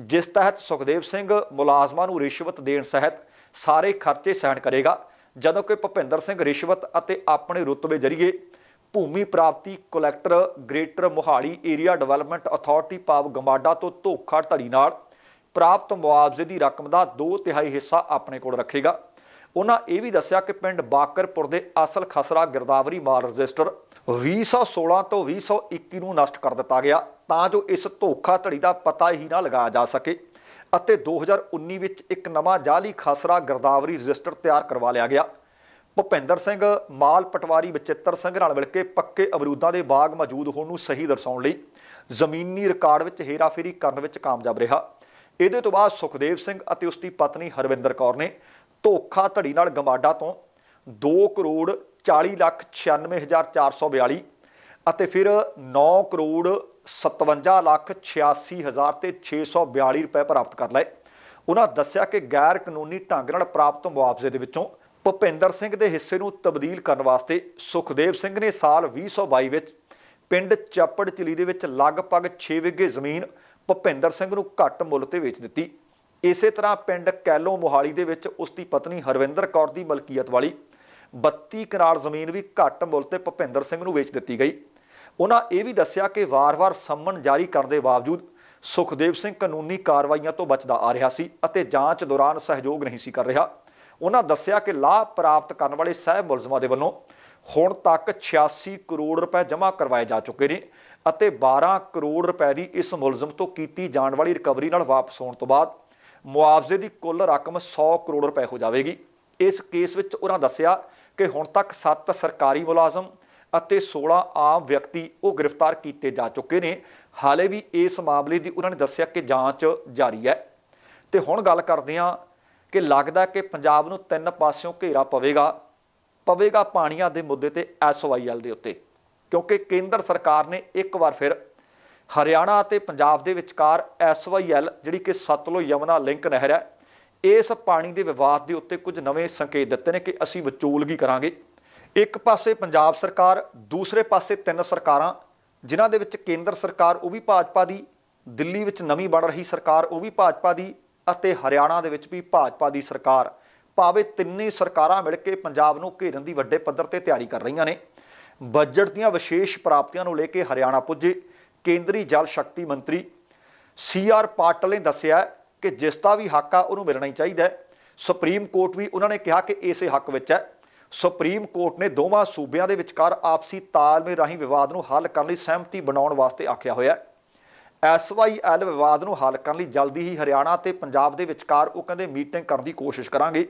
ਜਿਸ ਤਹਿਤ ਸੁਖਦੇਵ ਸਿੰਘ ਮੁਲਾਜ਼ਮਾਂ ਨੂੰ ਰਿਸ਼ਵਤ ਦੇਣ ਸਹਿਤ ਸਾਰੇ ਖਰਚੇ ਸਹਿਣ ਕਰੇਗਾ। ਜਦੋਂ ਕਿ ਭੁਪਿੰਦਰ ਸਿੰਘ ਰਿਸ਼ਵਤ ਅਤੇ ਆਪਣੇ ਰੁਤਬੇ ਜ਼ਰੀਏ ਭੂਮੀ ਪ੍ਰਾਪਤੀ collector greater Mohali area development authority ਪਾਵ ਗਮਾਡਾ ਤੋਂ ਧੋਖਾ ਧੜੀ ਨਾਲ ਪ੍ਰਾਪਤ ਮੁਆਵਜ਼ੇ ਦੀ ਰਕਮ ਦਾ 2 ਤਿਹਾਈ ਹਿੱਸਾ ਆਪਣੇ ਕੋਲ ਰੱਖੇਗਾ। ਉਹਨਾਂ ਇਹ ਵੀ ਦੱਸਿਆ ਕਿ ਪਿੰਡ ਬਾਕਰਪੁਰ ਦੇ ਅਸਲ ਖਸਰਾ ਗਿਰਦਾਵਰੀ ਮਾਲ ਰਜਿਸਟਰ 2016 ਤੋਂ 2021 ਨੂੰ ਨਸ਼ਟ ਕਰ ਦਿੱਤਾ ਗਿਆ ਤਾਂ ਜੋ ਇਸ ਧੋਖਾ ਧੜੀ ਦਾ ਪਤਾ ਹੀ ਨਾ ਲਗਾਇਆ ਜਾ ਸਕੇ। ਅਤੇ 2019 ਵਿੱਚ ਇੱਕ ਨਵਾਂ ਜਾਲੀ ਖਾਸਰਾ ਗਿਰਦਾਵਰੀ ਰਜਿਸਟਰ ਤਿਆਰ ਕਰਵਾ ਲਿਆ ਗਿਆ। ਭੁਪਿੰਦਰ ਸਿੰਘ, ਮਾਲ ਪਟਵਾਰੀ ਬਚਿੱਤਰ ਸਿੰਘ ਨਾਲ ਮਿਲ ਕੇ ਪੱਕੇ ਅਮਰੂਦਾਂ ਦੇ ਬਾਗ ਮੌਜੂਦ ਹੋਣ ਨੂੰ ਸਹੀ ਦਰਸਾਉਣ ਲਈ ਜ਼ਮੀਨੀ ਰਿਕਾਰਡ ਵਿੱਚ ਹੇਰਾਫੇਰੀ ਕਰਨ ਵਿੱਚ ਕਾਮਯਾਬ ਰਿਹਾ। ਇਹਦੇ ਤੋਂ ਬਾਅਦ ਸੁਖਦੇਵ ਸਿੰਘ ਅਤੇ ਉਸ ਦੀ ਪਤਨੀ ਹਰਵਿੰਦਰ ਕੌਰ ਨੇ ਧੋਖਾ ਧੜੀ ਨਾਲ ਗਮਾਡਾ ਤੋਂ 2 ਕਰੋੜ 40 ਲੱਖ 96442 ਅਤੇ ਫਿਰ 9 ਕਰੋੜ 57 ਲੱਖ 86 ਹਜ਼ਾਰ ਤੇ 642 ਰੁਪਏ ਪ੍ਰਾਪਤ ਕਰ ਲਏ। ਉਹਨਾਂ ਦੱਸਿਆ ਕਿ ਗੈਰ ਕਾਨੂੰਨੀ ਢੰਗ ਨਾਲ ਪ੍ਰਾਪਤ ਮੁਆਵਜ਼ੇ ਦੇ ਵਿੱਚੋਂ ਭੁਪਿੰਦਰ ਸਿੰਘ ਦੇ ਹਿੱਸੇ ਨੂੰ ਤਬਦੀਲ ਕਰਨ ਵਾਸਤੇ ਸੁਖਦੇਵ ਸਿੰਘ ਨੇ ਸਾਲ 2022 ਵਿੱਚ ਪਿੰਡ ਚੱਪੜ ਚਲੀ ਦੇ ਵਿੱਚ ਲਗਭਗ 6 ਵਿਗੇ ਜ਼ਮੀਨ ਭੁਪਿੰਦਰ ਸਿੰਘ ਨੂੰ ਘੱਟ ਮੁੱਲ ਤੇ ਵੇਚ ਦਿੱਤੀ। ਇਸੇ ਤਰ੍ਹਾਂ ਪਿੰਡ ਕੈਲੋ ਮੋਹਾਲੀ ਦੇ ਵਿੱਚ ਉਸ ਦੀ ਪਤਨੀ ਹਰਵਿੰਦਰ ਕੌਰ ਦੀ ਮਲਕੀਅਤ ਵਾਲੀ 32 ਕਨਾਲ ਜ਼ਮੀਨ ਵੀ ਘੱਟ ਮੁੱਲ ਤੇ ਭੁਪਿੰਦਰ ਸਿੰਘ ਨੂੰ ਵੇਚ ਦਿੱਤੀ ਗਈ। ਉਹਨਾਂ ਇਹ ਵੀ ਦੱਸਿਆ ਕਿ ਵਾਰ-ਵਾਰ ਸੰਮਨ ਜਾਰੀ ਕਰਨ ਦੇ ਬਾਵਜੂਦ ਸੁਖਦੇਵ ਸਿੰਘ ਕਾਨੂੰਨੀ ਕਾਰਵਾਈਆਂ ਤੋਂ ਬਚਦਾ ਆ ਰਿਹਾ ਸੀ ਅਤੇ ਜਾਂਚ ਦੌਰਾਨ ਸਹਿਯੋਗ ਨਹੀਂ ਸੀ ਕਰ ਰਿਹਾ। ਉਹਨਾਂ ਦੱਸਿਆ ਕਿ ਲਾਭ ਪ੍ਰਾਪਤ ਕਰਨ ਵਾਲੇ ਸਹਿ ਮੁਲਜ਼ਮਾਂ ਦੇ ਵੱਲੋਂ ਹੁਣ ਤੱਕ 86 ਕਰੋੜ ਰੁਪਏ ਜਮ੍ਹਾਂ ਕਰਵਾਏ ਜਾ ਚੁੱਕੇ ਨੇ ਅਤੇ 12 ਕਰੋੜ ਰੁਪਏ ਦੀ ਇਸ ਮੁਲਜ਼ਮ ਤੋਂ ਕੀਤੀ ਜਾਣ ਵਾਲੀ ਰਿਕਵਰੀ ਨਾਲ ਵਾਪਸ ਹੋਣ ਤੋਂ ਬਾਅਦ ਮੁਆਵਜ਼ੇ ਦੀ ਕੁੱਲ ਰਕਮ 100 ਕਰੋੜ ਰੁਪਏ ਹੋ ਜਾਵੇਗੀ। ਇਸ ਕੇਸ ਵਿੱਚ ਉਹਨਾਂ ਦੱਸਿਆ ਕਿ ਹੁਣ ਤੱਕ 7 ਸਰਕਾਰੀ ਮੁਲਾਜ਼ਮ ਅਤੇ 16 ਆਮ ਵਿਅਕਤੀ ਉਹ ਗ੍ਰਿਫਤਾਰ ਕੀਤੇ ਜਾ ਚੁੱਕੇ ਨੇ। ਹਾਲੇ ਵੀ ਇਸ ਮਾਮਲੇ ਦੀ ਉਹਨਾਂ ਨੇ ਦੱਸਿਆ ਕਿ ਜਾਂਚ ਜਾਰੀ ਹੈ। ਤੇ ਹੁਣ ਗੱਲ ਕਰਦੇ ਹਾਂ ਕਿ ਲੱਗਦਾ ਕਿ ਪੰਜਾਬ ਨੂੰ ਤਿੰਨ ਪਾਸਿਓਂ ਘੇਰਾ ਪਵੇਗਾ। ਪਵੇਗਾ ਪਾਣੀਆਂ ਦੇ ਮੁੱਦੇ ਤੇ ਐਸਵਾਈਐਲ ਦੇ ਉੱਤੇ। ਕਿਉਂਕਿ ਕੇਂਦਰ ਸਰਕਾਰ ਨੇ ਇੱਕ ਵਾਰ ਫਿਰ ਹਰਿਆਣਾ ਅਤੇ ਪੰਜਾਬ ਦੇ ਵਿਚਕਾਰ ਐਸਵਾਈਐਲ ਜਿਹੜੀ ਕਿ ਸਤਲੁਜ ਯਮਨਾ ਲਿੰਕ ਨਹਿਰ ਹੈ, ਇਸ ਪਾਣੀ ਦੇ ਵਿਵਾਦ ਦੇ ਉੱਤੇ ਕੁਝ ਨਵੇਂ ਸੰਕੇਤ ਦਿੱਤੇ ਨੇ ਕਿ ਅਸੀਂ ਵਿਚੋਲਗੀ ਕਰਾਂਗੇ। ਇੱਕ ਪਾਸੇ ਪੰਜਾਬ ਸਰਕਾਰ, ਦੂਸਰੇ ਪਾਸੇ ਤਿੰਨ ਸਰਕਾਰਾਂ, ਜਿਨ੍ਹਾਂ ਦੇ ਵਿੱਚ ਕੇਂਦਰ ਸਰਕਾਰ ਉਹ ਵੀ ਭਾਜਪਾ ਦੀ, ਦਿੱਲੀ ਵਿੱਚ ਨਵੀਂ ਬਣ ਰਹੀ ਸਰਕਾਰ ਉਹ ਵੀ ਭਾਜਪਾ ਦੀ ਅਤੇ ਹਰਿਆਣਾ ਦੇ ਵਿੱਚ ਵੀ ਭਾਜਪਾ ਦੀ ਸਰਕਾਰ। ਭਾਵੇਂ ਤਿੰਨੇ ਸਰਕਾਰਾਂ ਮਿਲ ਕੇ ਪੰਜਾਬ ਨੂੰ ਘੇਰਨ ਦੀ ਵੱਡੇ ਪੱਧਰ ਤੇ ਤਿਆਰੀ ਕਰ ਰਹੀਆਂ ਨੇ। ਬਜਟ ਦੀਆਂ ਵਿਸ਼ੇਸ਼ ਪ੍ਰਾਪਤੀਆਂ ਨੂੰ ਲੈ ਕੇ ਹਰਿਆਣਾ ਪੁੱਜੇ। ਕੇਂਦਰੀ ਜਲ ਸ਼ਕਤੀ ਮੰਤਰੀ ਸੀ ਆਰ ਪਾਟਲ ਨੇ ਦੱਸਿਆ ਕਿ ਜਿਸ ਦਾ ਵੀ ਹੱਕ ਆ ਉਹਨੂੰ ਮਿਲਣਾ ਹੀ ਚਾਹੀਦਾ ਸੁਪਰੀਮ ਕੋਰਟ ਵੀ ਉਹਨਾਂ ਨੇ ਕਿਹਾ ਕਿ ਇਸੇ ਹੱਕ ਵਿੱਚ ਹੈ। ਸੁਪਰੀਮ ਕੋਰਟ ਨੇ ਦੋਵਾਂ ਸੂਬਿਆਂ ਦੇ ਵਿਚਕਾਰ ਆਪਸੀ ਤਾਲਮੇਲ ਰਾਹੀਂ ਵਿਵਾਦ ਨੂੰ ਹੱਲ ਕਰਨ ਲਈ ਸਹਿਮਤੀ ਬਣਾਉਣ ਵਾਸਤੇ ਆਖਿਆ ਹੋਇਆ ਹੈ। ਐਸਵਾਈਐਲ ਵਿਵਾਦ ਨੂੰ ਹੱਲ ਕਰਨ ਲਈ ਜਲਦੀ ਹੀ ਹਰਿਆਣਾ ਤੇ ਪੰਜਾਬ ਦੇ ਵਿਚਕਾਰ ਉਹ ਕਹਿੰਦੇ ਮੀਟਿੰਗ ਕਰਨ ਦੀ ਕੋਸ਼ਿਸ਼ ਕਰਾਂਗੇ।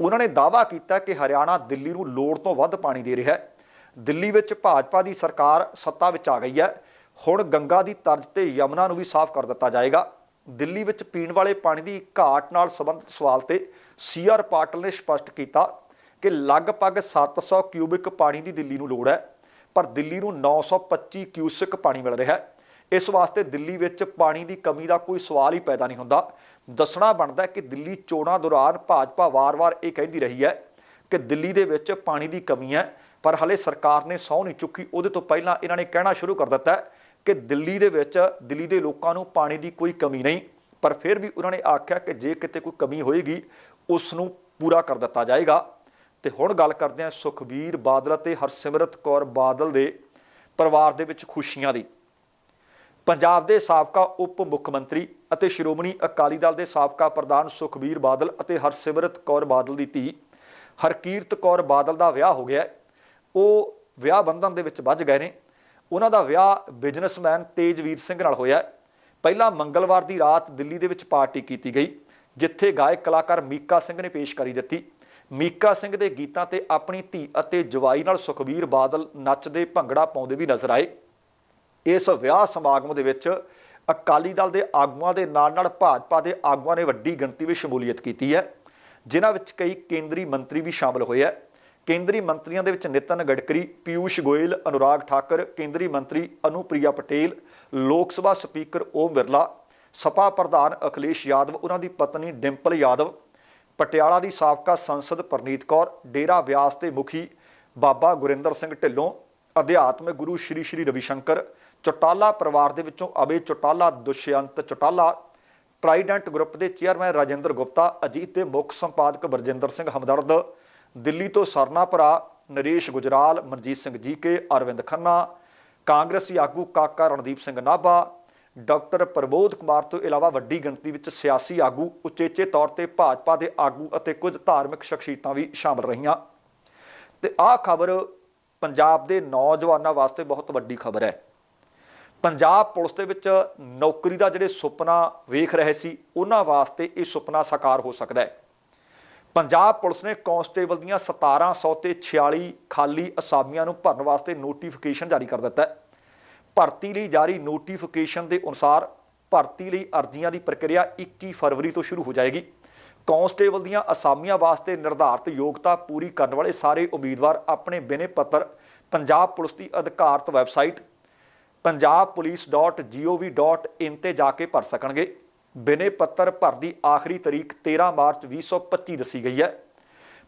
ਉਹਨਾਂ ਨੇ ਦਾਅਵਾ ਕੀਤਾ ਕਿ ਹਰਿਆਣਾ ਦਿੱਲੀ ਨੂੰ ਲੋੜ ਤੋਂ ਵੱਧ ਪਾਣੀ ਦੇ ਰਿਹਾ ਹੈ। ਦਿੱਲੀ ਵਿੱਚ ਭਾਜਪਾ ਦੀ ਸਰਕਾਰ ਸੱਤਾ ਵਿੱਚ ਆ ਗਈ ਹੈ। ਹੁਣ ਗੰਗਾ ਦੀ ਤਰਜ਼ ਤੇ ਯਮਨਾ ਨੂੰ ਵੀ ਸਾਫ਼ ਕਰ ਦਿੱਤਾ ਜਾਏਗਾ। ਦਿੱਲੀ ਵਿੱਚ ਪੀਣ ਵਾਲੇ ਪਾਣੀ ਦੀ ਘਾਟ ਨਾਲ ਸੰਬੰਧਿਤ ਸਵਾਲ ਤੇ ਸੀਆਰ ਪਾਟਲ ਨੇ ਸਪਸ਼ਟ ਕੀਤਾ ਕਿ ਲਗਭਗ 700 ਕਿਊਬਿਕ ਪਾਣੀ ਦੀ ਦਿੱਲੀ ਨੂੰ ਲੋੜ ਹੈ, ਪਰ ਦਿੱਲੀ ਨੂੰ 925 ਕਿਊਸਿਕ ਪਾਣੀ ਮਿਲ ਰਿਹਾ ਹੈ। ਇਸ ਵਾਸਤੇ ਦਿੱਲੀ ਵਿੱਚ ਪਾਣੀ ਦੀ ਕਮੀ ਦਾ ਕੋਈ ਸਵਾਲ ਹੀ ਪੈਦਾ ਨਹੀਂ ਹੁੰਦਾ। ਦੱਸਣਾ ਬਣਦਾ ਕਿ ਦਿੱਲੀ ਚੋਣਾਂ ਦੌਰਾਨ ਭਾਜਪਾ ਵਾਰ-ਵਾਰ ਇਹ ਕਹਿੰਦੀ ਰਹੀ ਹੈ ਕਿ ਦਿੱਲੀ ਦੇ ਵਿੱਚ ਪਾਣੀ ਦੀ ਕਮੀ ਹੈ, ਪਰ ਹਲੇ ਸਰਕਾਰ ਨੇ ਸਹੁੰ ਨਹੀਂ ਚੁੱਕੀ। ਉਹਦੇ ਤੋਂ ਪਹਿਲਾਂ ਇਹਨਾਂ ਨੇ ਕਹਿਣਾ ਸ਼ੁਰੂ ਕਰ ਦਿੱਤਾ ਕਿ ਦਿੱਲੀ ਦੇ ਵਿੱਚ, ਦਿੱਲੀ ਦੇ ਲੋਕਾਂ ਨੂੰ ਪਾਣੀ ਦੀ ਕੋਈ ਕਮੀ ਨਹੀਂ, ਪਰ ਫਿਰ ਵੀ ਉਹਨਾਂ ਨੇ ਆਖਿਆ ਕਿ ਜੇ ਕਿਤੇ ਕੋਈ ਕਮੀ ਹੋਏਗੀ ਉਸ ਨੂੰ ਪੂਰਾ ਕਰ ਦਿੱਤਾ ਜਾਏਗਾ। ਤੇ ਹੁਣ ਗੱਲ ਕਰਦੇ ਹਾਂ ਸੁਖਬੀਰ ਬਾਦਲ ਅਤੇ ਹਰਸਿਮਰਤ ਕੌਰ ਬਾਦਲ ਦੇ ਪਰਿਵਾਰ ਦੇ ਵਿੱਚ ਖੁਸ਼ੀਆਂ ਦੀ। ਪੰਜਾਬ ਦੇ ਸਾਬਕਾ ਉਪ ਮੁੱਖ ਮੰਤਰੀ ਅਤੇ ਸ਼੍ਰੋਮਣੀ ਅਕਾਲੀ ਦਲ ਦੇ ਸਾਬਕਾ ਪ੍ਰਧਾਨ ਸੁਖਬੀਰ ਬਾਦਲ ਅਤੇ ਹਰਸਿਮਰਤ ਕੌਰ ਬਾਦਲ ਦੀ ਧੀ ਹਰਕੀਰਤ ਕੌਰ ਬਾਦਲ ਦਾ ਵਿਆਹ ਹੋ ਗਿਆ ਉਹ ਵਿਆਹ ਬੰਧਨ ਦੇ ਵਿੱਚ ਵੱਜ ਗਏ ਨੇ। ਉਹਨਾਂ ਦਾ ਵਿਆਹ ਬਿਜ਼ਨਸਮੈਨ ਤੇਜਵੀਰ ਸਿੰਘ ਨਾਲ ਹੋਇਆ ਪਹਿਲਾਂ ਮੰਗਲਵਾਰ ਦੀ ਰਾਤ ਦਿੱਲੀ ਦੇ ਵਿੱਚ ਪਾਰਟੀ ਕੀਤੀ ਗਈ, ਜਿੱਥੇ ਗਾਇਕ ਕਲਾਕਾਰ ਮੀਕਾ ਸਿੰਘ ਨੇ ਪੇਸ਼ਕਾਰੀ ਦਿੱਤੀ। ਮੀਕਾ ਸਿੰਘ ਦੇ ਗੀਤਾਂ ਤੇ ਆਪਣੀ ਧੀ ਅਤੇ ਜਵਾਈ ਨਾਲ ਸੁਖਬੀਰ ਬਾਦਲ ਨੱਚਦੇ ਭੰਗੜਾ ਪਾਉਂਦੇ ਵੀ ਨਜ਼ਰ ਆਏ। ਇਸ ਵਿਆਹ ਸਮਾਗਮ ਦੇ ਵਿੱਚ ਅਕਾਲੀ ਦਲ ਦੇ ਆਗੂਆਂ ਦੇ ਨਾਲ ਨਾਲ ਭਾਜਪਾ ਦੇ ਆਗੂਆਂ ਨੇ ਵੱਡੀ ਗਿਣਤੀ ਵਿੱਚ ਸ਼ਮੂਲੀਅਤ ਕੀਤੀ ਹੈ, ਜਿਨ੍ਹਾਂ ਵਿੱਚ ਕਈ ਕੇਂਦਰੀ ਮੰਤਰੀ ਵੀ ਸ਼ਾਮਲ ਹੋਏ ਹੈ। ਕੇਂਦਰੀ ਮੰਤਰੀਆਂ ਦੇ ਵਿੱਚ ਨਿਤਨ ਗਡਕਰੀ ਪਿਊਸ਼ ਗੋਇਲ, ਅਨੁਰਾਗ ਠਾਕਰ, ਕੇਂਦਰੀ ਮੰਤਰੀ ਅਨੁਪ੍ਰਿਆ ਪਟੇਲ, ਲੋਕ ਸਭਾ ਸਪੀਕਰ ਓਮ ਬਿਰਲਾ ਸਪਾ ਪ੍ਰਧਾਨ ਅਖਿਲੇਸ਼ ਯਾਦਵ, ਉਹਨਾਂ ਦੀ ਪਤਨੀ ਡਿੰਪਲ ਯਾਦਵ ਪਟਿਆਲਾ ਦੀ ਸਾਬਕਾ ਸੰਸਦ ਪਰਨੀਤ ਕੌਰ, ਡੇਰਾ ਬਿਆਸ ਦੇ ਮੁਖੀ ਬਾਬਾ ਗੁਰਿੰਦਰ ਸਿੰਘ ਢਿੱਲੋਂ, ਅਧਿਆਤਮਿਕ ਗੁਰੂ ਸ਼੍ਰੀ ਸ਼੍ਰੀ ਰਵੀ ਸ਼ੰਕਰ ਚੌਟਾਲਾ ਪਰਿਵਾਰ ਦੇ ਵਿੱਚੋਂ ਅਬੇ ਚੌਟਾਲਾ ਦੁਸ਼ਯੰਤ ਚੌਟਾਲਾ, ਟਰਾਈਡੈਂਟ ਗਰੁੱਪ ਦੇ ਚੇਅਰਮੈਨ ਰਾਜਿੰਦਰ ਗੁਪਤਾ, ਅਜੀਤ ਦੇ ਮੁੱਖ ਸੰਪਾਦਕ ਬਰਜਿੰਦਰ ਸਿੰਘ ਹਮਦਰਦ, ਦਿੱਲੀ ਤੋਂ ਸਰਨਾ ਭਰਾ ਨਰੇਸ਼ ਗੁਜਰਾਲ, ਮਨਜੀਤ ਸਿੰਘ ਜੀਕੇ, ਅਰਵਿੰਦ ਖੰਨਾ, ਕਾਂਗਰਸੀ ਆਗੂ ਕਾਕਾ ਰਣਦੀਪ ਸਿੰਘ ਨਾਭਾ ਡਾਕਟਰ ਪ੍ਰਬੋਧ ਕੁਮਾਰ ਤੋਂ ਇਲਾਵਾ ਵੱਡੀ ਗਿਣਤੀ ਵਿੱਚ ਸਿਆਸੀ ਆਗੂ, ਉਚੇਚੇ ਤੌਰ ਤੇ ਭਾਜਪਾ ਦੇ ਆਗੂ ਅਤੇ ਕੁਝ ਧਾਰਮਿਕ ਸ਼ਖਸੀਅਤਾਂ ਵੀ ਸ਼ਾਮਲ ਰਹੀਆਂ। ਤੇ ਆਹ ਖਬਰ ਪੰਜਾਬ ਦੇ ਨੌਜਵਾਨਾਂ ਵਾਸਤੇ ਬਹੁਤ ਵੱਡੀ ਖਬਰ ਹੈ। ਪੰਜਾਬ ਪੁਲਿਸ ਦੇ ਵਿੱਚ ਨੌਕਰੀ ਦਾ ਜਿਹੜੇ ਸੁਪਨਾ ਵੇਖ ਰਹੇ ਸੀ, ਉਹਨਾਂ ਵਾਸਤੇ ਇਹ ਸੁਪਨਾ ਸਾਕਾਰ ਹੋ ਸਕਦਾ ਹੈ। ਪੰਜਾਬ ਪੁਲਿਸ ਨੇ ਕਾਂਸਟੇਬਲ ਦੀਆਂ 1700 ਤੇ 46 ਖਾਲੀ ਅਸਾਮੀਆਂ ਨੂੰ ਭਰਨ ਵਾਸਤੇ ਨੋਟੀਫਿਕੇਸ਼ਨ ਜਾਰੀ ਕਰ ਦਿੱਤਾ ਹੈ। ਭਰਤੀ ਲਈ ਜਾਰੀ ਨੋਟੀਫਿਕੇਸ਼ਨ ਦੇ ਅਨੁਸਾਰ ਭਰਤੀ ਲਈ ਅਰਜ਼ੀਆਂ ਦੀ ਪ੍ਰਕਿਰਿਆ 21 ਫਰਵਰੀ ਤੋਂ ਸ਼ੁਰੂ ਹੋ ਜਾਏਗੀ। ਕਾਂਸਟੇਬਲ ਦੀਆਂ ਅਸਾਮੀਆਂ ਵਾਸਤੇ ਨਿਰਧਾਰਤ ਯੋਗਤਾ ਪੂਰੀ ਕਰਨ ਵਾਲੇ ਸਾਰੇ ਉਮੀਦਵਾਰ ਆਪਣੇ ਬਿਨੇ ਪੱਤਰ ਪੰਜਾਬ ਪੁਲਿਸ ਦੀ ਅਧਿਕਾਰਤ ਵੈਬਸਾਈਟ punjabpolice.gov.in ਤੇ ਜਾ ਕੇ ਭਰ ਸਕਣਗੇ। ਬਿਨੇ ਪੱਤਰ ਭਰ ਦੀ ਆਖਰੀ ਤਾਰੀਖ 13 ਮਾਰਚ 2025 ਦੱਸੀ ਗਈ ਹੈ।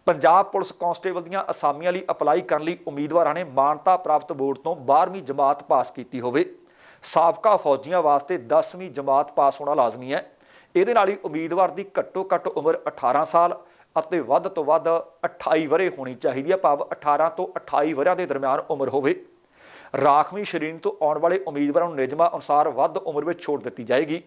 ਪੰਜਾਬ ਪੁਲਿਸ ਕਾਂਸਟੇਬਲ ਦੀਆਂ ਅਸਾਮੀਆਂ ਲਈ ਅਪਲਾਈ ਕਰਨ ਲਈ ਉਮੀਦਵਾਰਾਂ ਨੇ ਮਾਨਤਾ ਪ੍ਰਾਪਤ ਬੋਰਡ ਤੋਂ 12ਵੀਂ ਜਮਾਤ ਪਾਸ ਕੀਤੀ ਹੋਵੇ। ਸਾਬਕਾ ਫੌਜੀਆਂ ਵਾਸਤੇ 10ਵੀਂ ਜਮਾਤ ਪਾਸ ਹੋਣਾ ਲਾਜ਼ਮੀ ਹੈ। ਇਹਦੇ ਨਾਲ ਹੀ ਉਮੀਦਵਾਰ ਦੀ ਘੱਟੋ ਘੱਟ ਉਮਰ 18 ਸਾਲ ਅਤੇ ਵੱਧ ਤੋਂ ਵੱਧ 28 ਵਰੇ ਹੋਣੀ ਚਾਹੀਦੀ ਹੈ। ਭਾਵ 18 ਤੋਂ 28 ਵਰਿਆਂ ਦੇ ਦਰਮਿਆਨ ਉਮਰ ਹੋਵੇ। ਰਾਖਵੀਂ ਸ਼੍ਰੇਣੀ ਤੋਂ ਆਉਣ ਵਾਲੇ ਉਮੀਦਵਾਰਾਂ ਨੂੰ ਨਿਯਮਾਂ ਅਨੁਸਾਰ ਵੱਧ ਉਮਰ ਵਿੱਚ ਛੋਟ ਦਿੱਤੀ ਜਾਏਗੀ।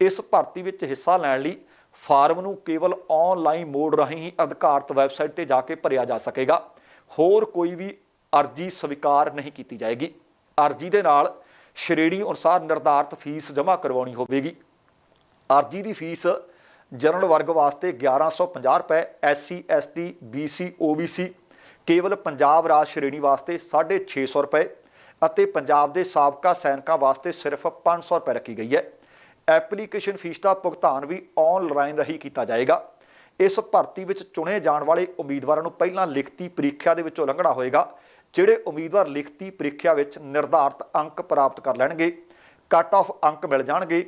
ਇਸ ਭਰਤੀ ਵਿੱਚ ਹਿੱਸਾ ਲੈਣ ਲਈ ਫਾਰਮ ਨੂੰ ਕੇਵਲ ਆਨਲਾਈਨ ਮੋਡ ਰਾਹੀਂ ਹੀ ਅਧਿਕਾਰਤ ਵੈਬਸਾਈਟ ਤੇ ਜਾ ਕੇ ਭਰਿਆ ਜਾ ਸਕੇਗਾ। ਹੋਰ ਕੋਈ ਵੀ ਅਰਜ਼ੀ ਸਵੀਕਾਰ ਨਹੀਂ ਕੀਤੀ ਜਾਏਗੀ। ਅਰਜ਼ੀ ਦੇ ਨਾਲ ਸ਼੍ਰੇਣੀ ਅਨੁਸਾਰ ਨਿਰਧਾਰਤ ਫੀਸ ਜਮ੍ਹਾਂ ਕਰਵਾਉਣੀ ਹੋਵੇਗੀ। ਅਰਜ਼ੀ ਦੀ ਫੀਸ ਜਨਰਲ ਵਰਗ ਵਾਸਤੇ 1150 ਰੁਪਏ ਐਸਸੀ ਐਸਟੀ ਬੀਸੀ ਓਬੀਸੀ
ਕੇਵਲ ਪੰਜਾਬ ਰਾਜ ਸ਼੍ਰੇਣੀ ਵਾਸਤੇ 650 ਰੁਪਏ ਅਤੇ ਪੰਜਾਬ ਦੇ ਸਾਬਕਾ ਸੈਨਿਕਾਂ ਵਾਸਤੇ ਸਿਰਫ 500 ਰੁਪਏ ਰੱਖੀ ਗਈ ਹੈ। ਐਪਲੀਕੇਸ਼ਨ ਫੀਸ ਦਾ ਭੁਗਤਾਨ ਵੀ ਆਨਲਾਈਨ ਰਹੀ ਕੀਤਾ ਜਾਏਗਾ। ਇਸ ਭਰਤੀ ਵਿੱਚ ਚੁਣੇ ਜਾਣ ਵਾਲੇ ਉਮੀਦਵਾਰਾਂ ਨੂੰ ਪਹਿਲਾਂ ਲਿਖਤੀ ਪ੍ਰੀਖਿਆ ਦੇ ਵਿੱਚੋਂ ਲੰਘਣਾ ਹੋਏਗਾ, ਜਿਹੜੇ ਉਮੀਦਵਾਰ ਲਿਖਤੀ ਪ੍ਰੀਖਿਆ ਵਿੱਚ ਨਿਰਧਾਰਤ ਅੰਕ ਪ੍ਰਾਪਤ ਕਰ ਲੈਣਗੇ ਕੱਟ ਆਫ ਅੰਕ ਮਿਲ ਜਾਣਗੇ।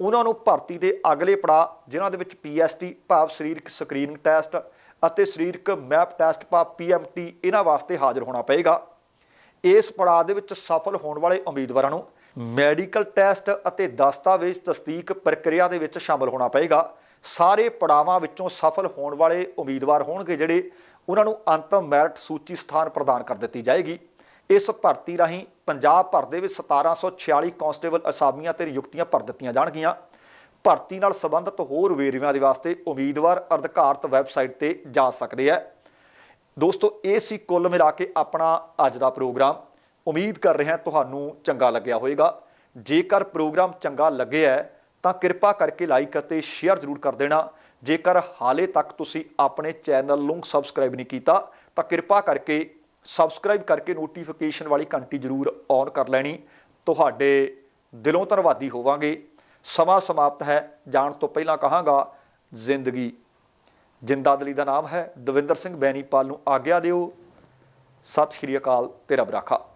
ਉਹਨਾਂ ਨੂੰ ਭਰਤੀ ਦੇ ਅਗਲੇ ਪੜਾਅ, ਜਿਨ੍ਹਾਂ ਦੇ ਵਿੱਚ ਪੀਐਸਟੀ ਭਾਵ ਸਰੀਰਕ ਸਕਰੀਨਿੰਗ ਟੈਸਟ ਅਤੇ ਸਰੀਰਕ ਮੈਪ ਟੈਸਟ, ਭਾਵ ਪੀਐਮਟੀ ਇਹਨਾਂ ਵਾਸਤੇ ਹਾਜ਼ਰ ਹੋਣਾ ਪਏਗਾ। ਇਸ ਪੜਾਅ ਦੇ ਵਿੱਚ ਸਫਲ ਹੋਣ ਵਾਲੇ ਉਮੀਦਵਾਰਾਂ ਨੂੰ ਮੈਡੀਕਲ ਟੈਸਟ ਅਤੇ ਦਸਤਾਵੇਜ਼ ਤਸਦੀਕ ਪ੍ਰਕਿਰਿਆ ਦੇ ਵਿੱਚ ਸ਼ਾਮਲ ਹੋਣਾ ਪਏਗਾ। ਸਾਰੇ ਪੜਾਵਾਂ ਵਿੱਚੋਂ ਸਫਲ ਹੋਣ ਵਾਲੇ ਉਮੀਦਵਾਰ ਹੋਣਗੇ ਜਿਹੜੇ ਉਹਨਾਂ ਨੂੰ ਅੰਤਮ ਮੈਰਿਟ ਸੂਚੀ ਸਥਾਨ ਪ੍ਰਦਾਨ ਕਰ ਦਿੱਤੀ ਜਾਏਗੀ। ਇਸ ਭਰਤੀ ਰਾਹੀਂ ਪੰਜਾਬ ਭਰ ਦੇ ਵਿੱਚ 1746 ਕਾਂਸਟੇਬਲ ਅਸਾਮੀਆਂ ਤੇ ਨਿਯੁਕਤੀਆਂ ਭਰ ਦਿੱਤੀਆਂ ਜਾਣਗੀਆਂ। ਭਰਤੀ ਨਾਲ ਸੰਬੰਧਿਤ ਹੋਰ ਵੇਰਵਿਆਂ ਦੇ ਵਾਸਤੇ ਉਮੀਦਵਾਰ ਅਧਿਕਾਰਤ ਵੈਬਸਾਈਟ ਤੇ ਜਾ ਸਕਦੇ ਆ। ਦੋਸਤੋ, ਇਹ ਸੀ ਕੁੱਲ ਮਿਲਾ ਕੇ ਆਪਣਾ ਅੱਜ ਦਾ ਪ੍ਰੋਗਰਾਮ। ਉਮੀਦ ਕਰ ਰਿਹਾ ਤੁਹਾਨੂੰ ਚੰਗਾ ਲੱਗਿਆ ਹੋਵੇਗਾ। ਜੇਕਰ ਪ੍ਰੋਗਰਾਮ ਚੰਗਾ ਲੱਗਿਆ ਤਾਂ ਕਿਰਪਾ ਕਰਕੇ ਲਾਈਕ ਅਤੇ ਸ਼ੇਅਰ ਜ਼ਰੂਰ ਕਰ ਦੇਣਾ। ਜੇਕਰ ਹਾਲੇ ਤੱਕ ਤੁਸੀਂ ਆਪਣੇ ਚੈਨਲ ਨੂੰ ਸਬਸਕ੍ਰਾਈਬ ਨਹੀਂ ਕੀਤਾ, ਤਾਂ ਕਿਰਪਾ ਕਰਕੇ ਸਬਸਕ੍ਰਾਈਬ ਕਰਕੇ ਨੋਟੀਫਿਕੇਸ਼ਨ ਵਾਲੀ ਘੰਟੀ ਜ਼ਰੂਰ ਔਨ ਕਰ ਲੈਣੀ। ਤੁਹਾਡੇ ਦਿਲੋਂ ਧੰਨਵਾਦੀ ਹੋਵਾਂਗੇ। ਸਮਾਂ ਸਮਾਪਤ ਹੈ। ਜਾਣ ਤੋਂ ਪਹਿਲਾਂ ਕਹਾਂਗਾ, ਜ਼ਿੰਦਗੀ। ਜਿੰਦਾਦਲੀ ਦਾ ਨਾਮ ਹੈ ਦਵਿੰਦਰ ਸਿੰਘ ਬੈਨੀਪਾਲ ਨੂੰ ਆਗਿਆ ਦਿਓ। ਸਤਿ ਸ਼੍ਰੀ ਅਕਾਲ ਤੇਰਾ ਬਰਾਖਾ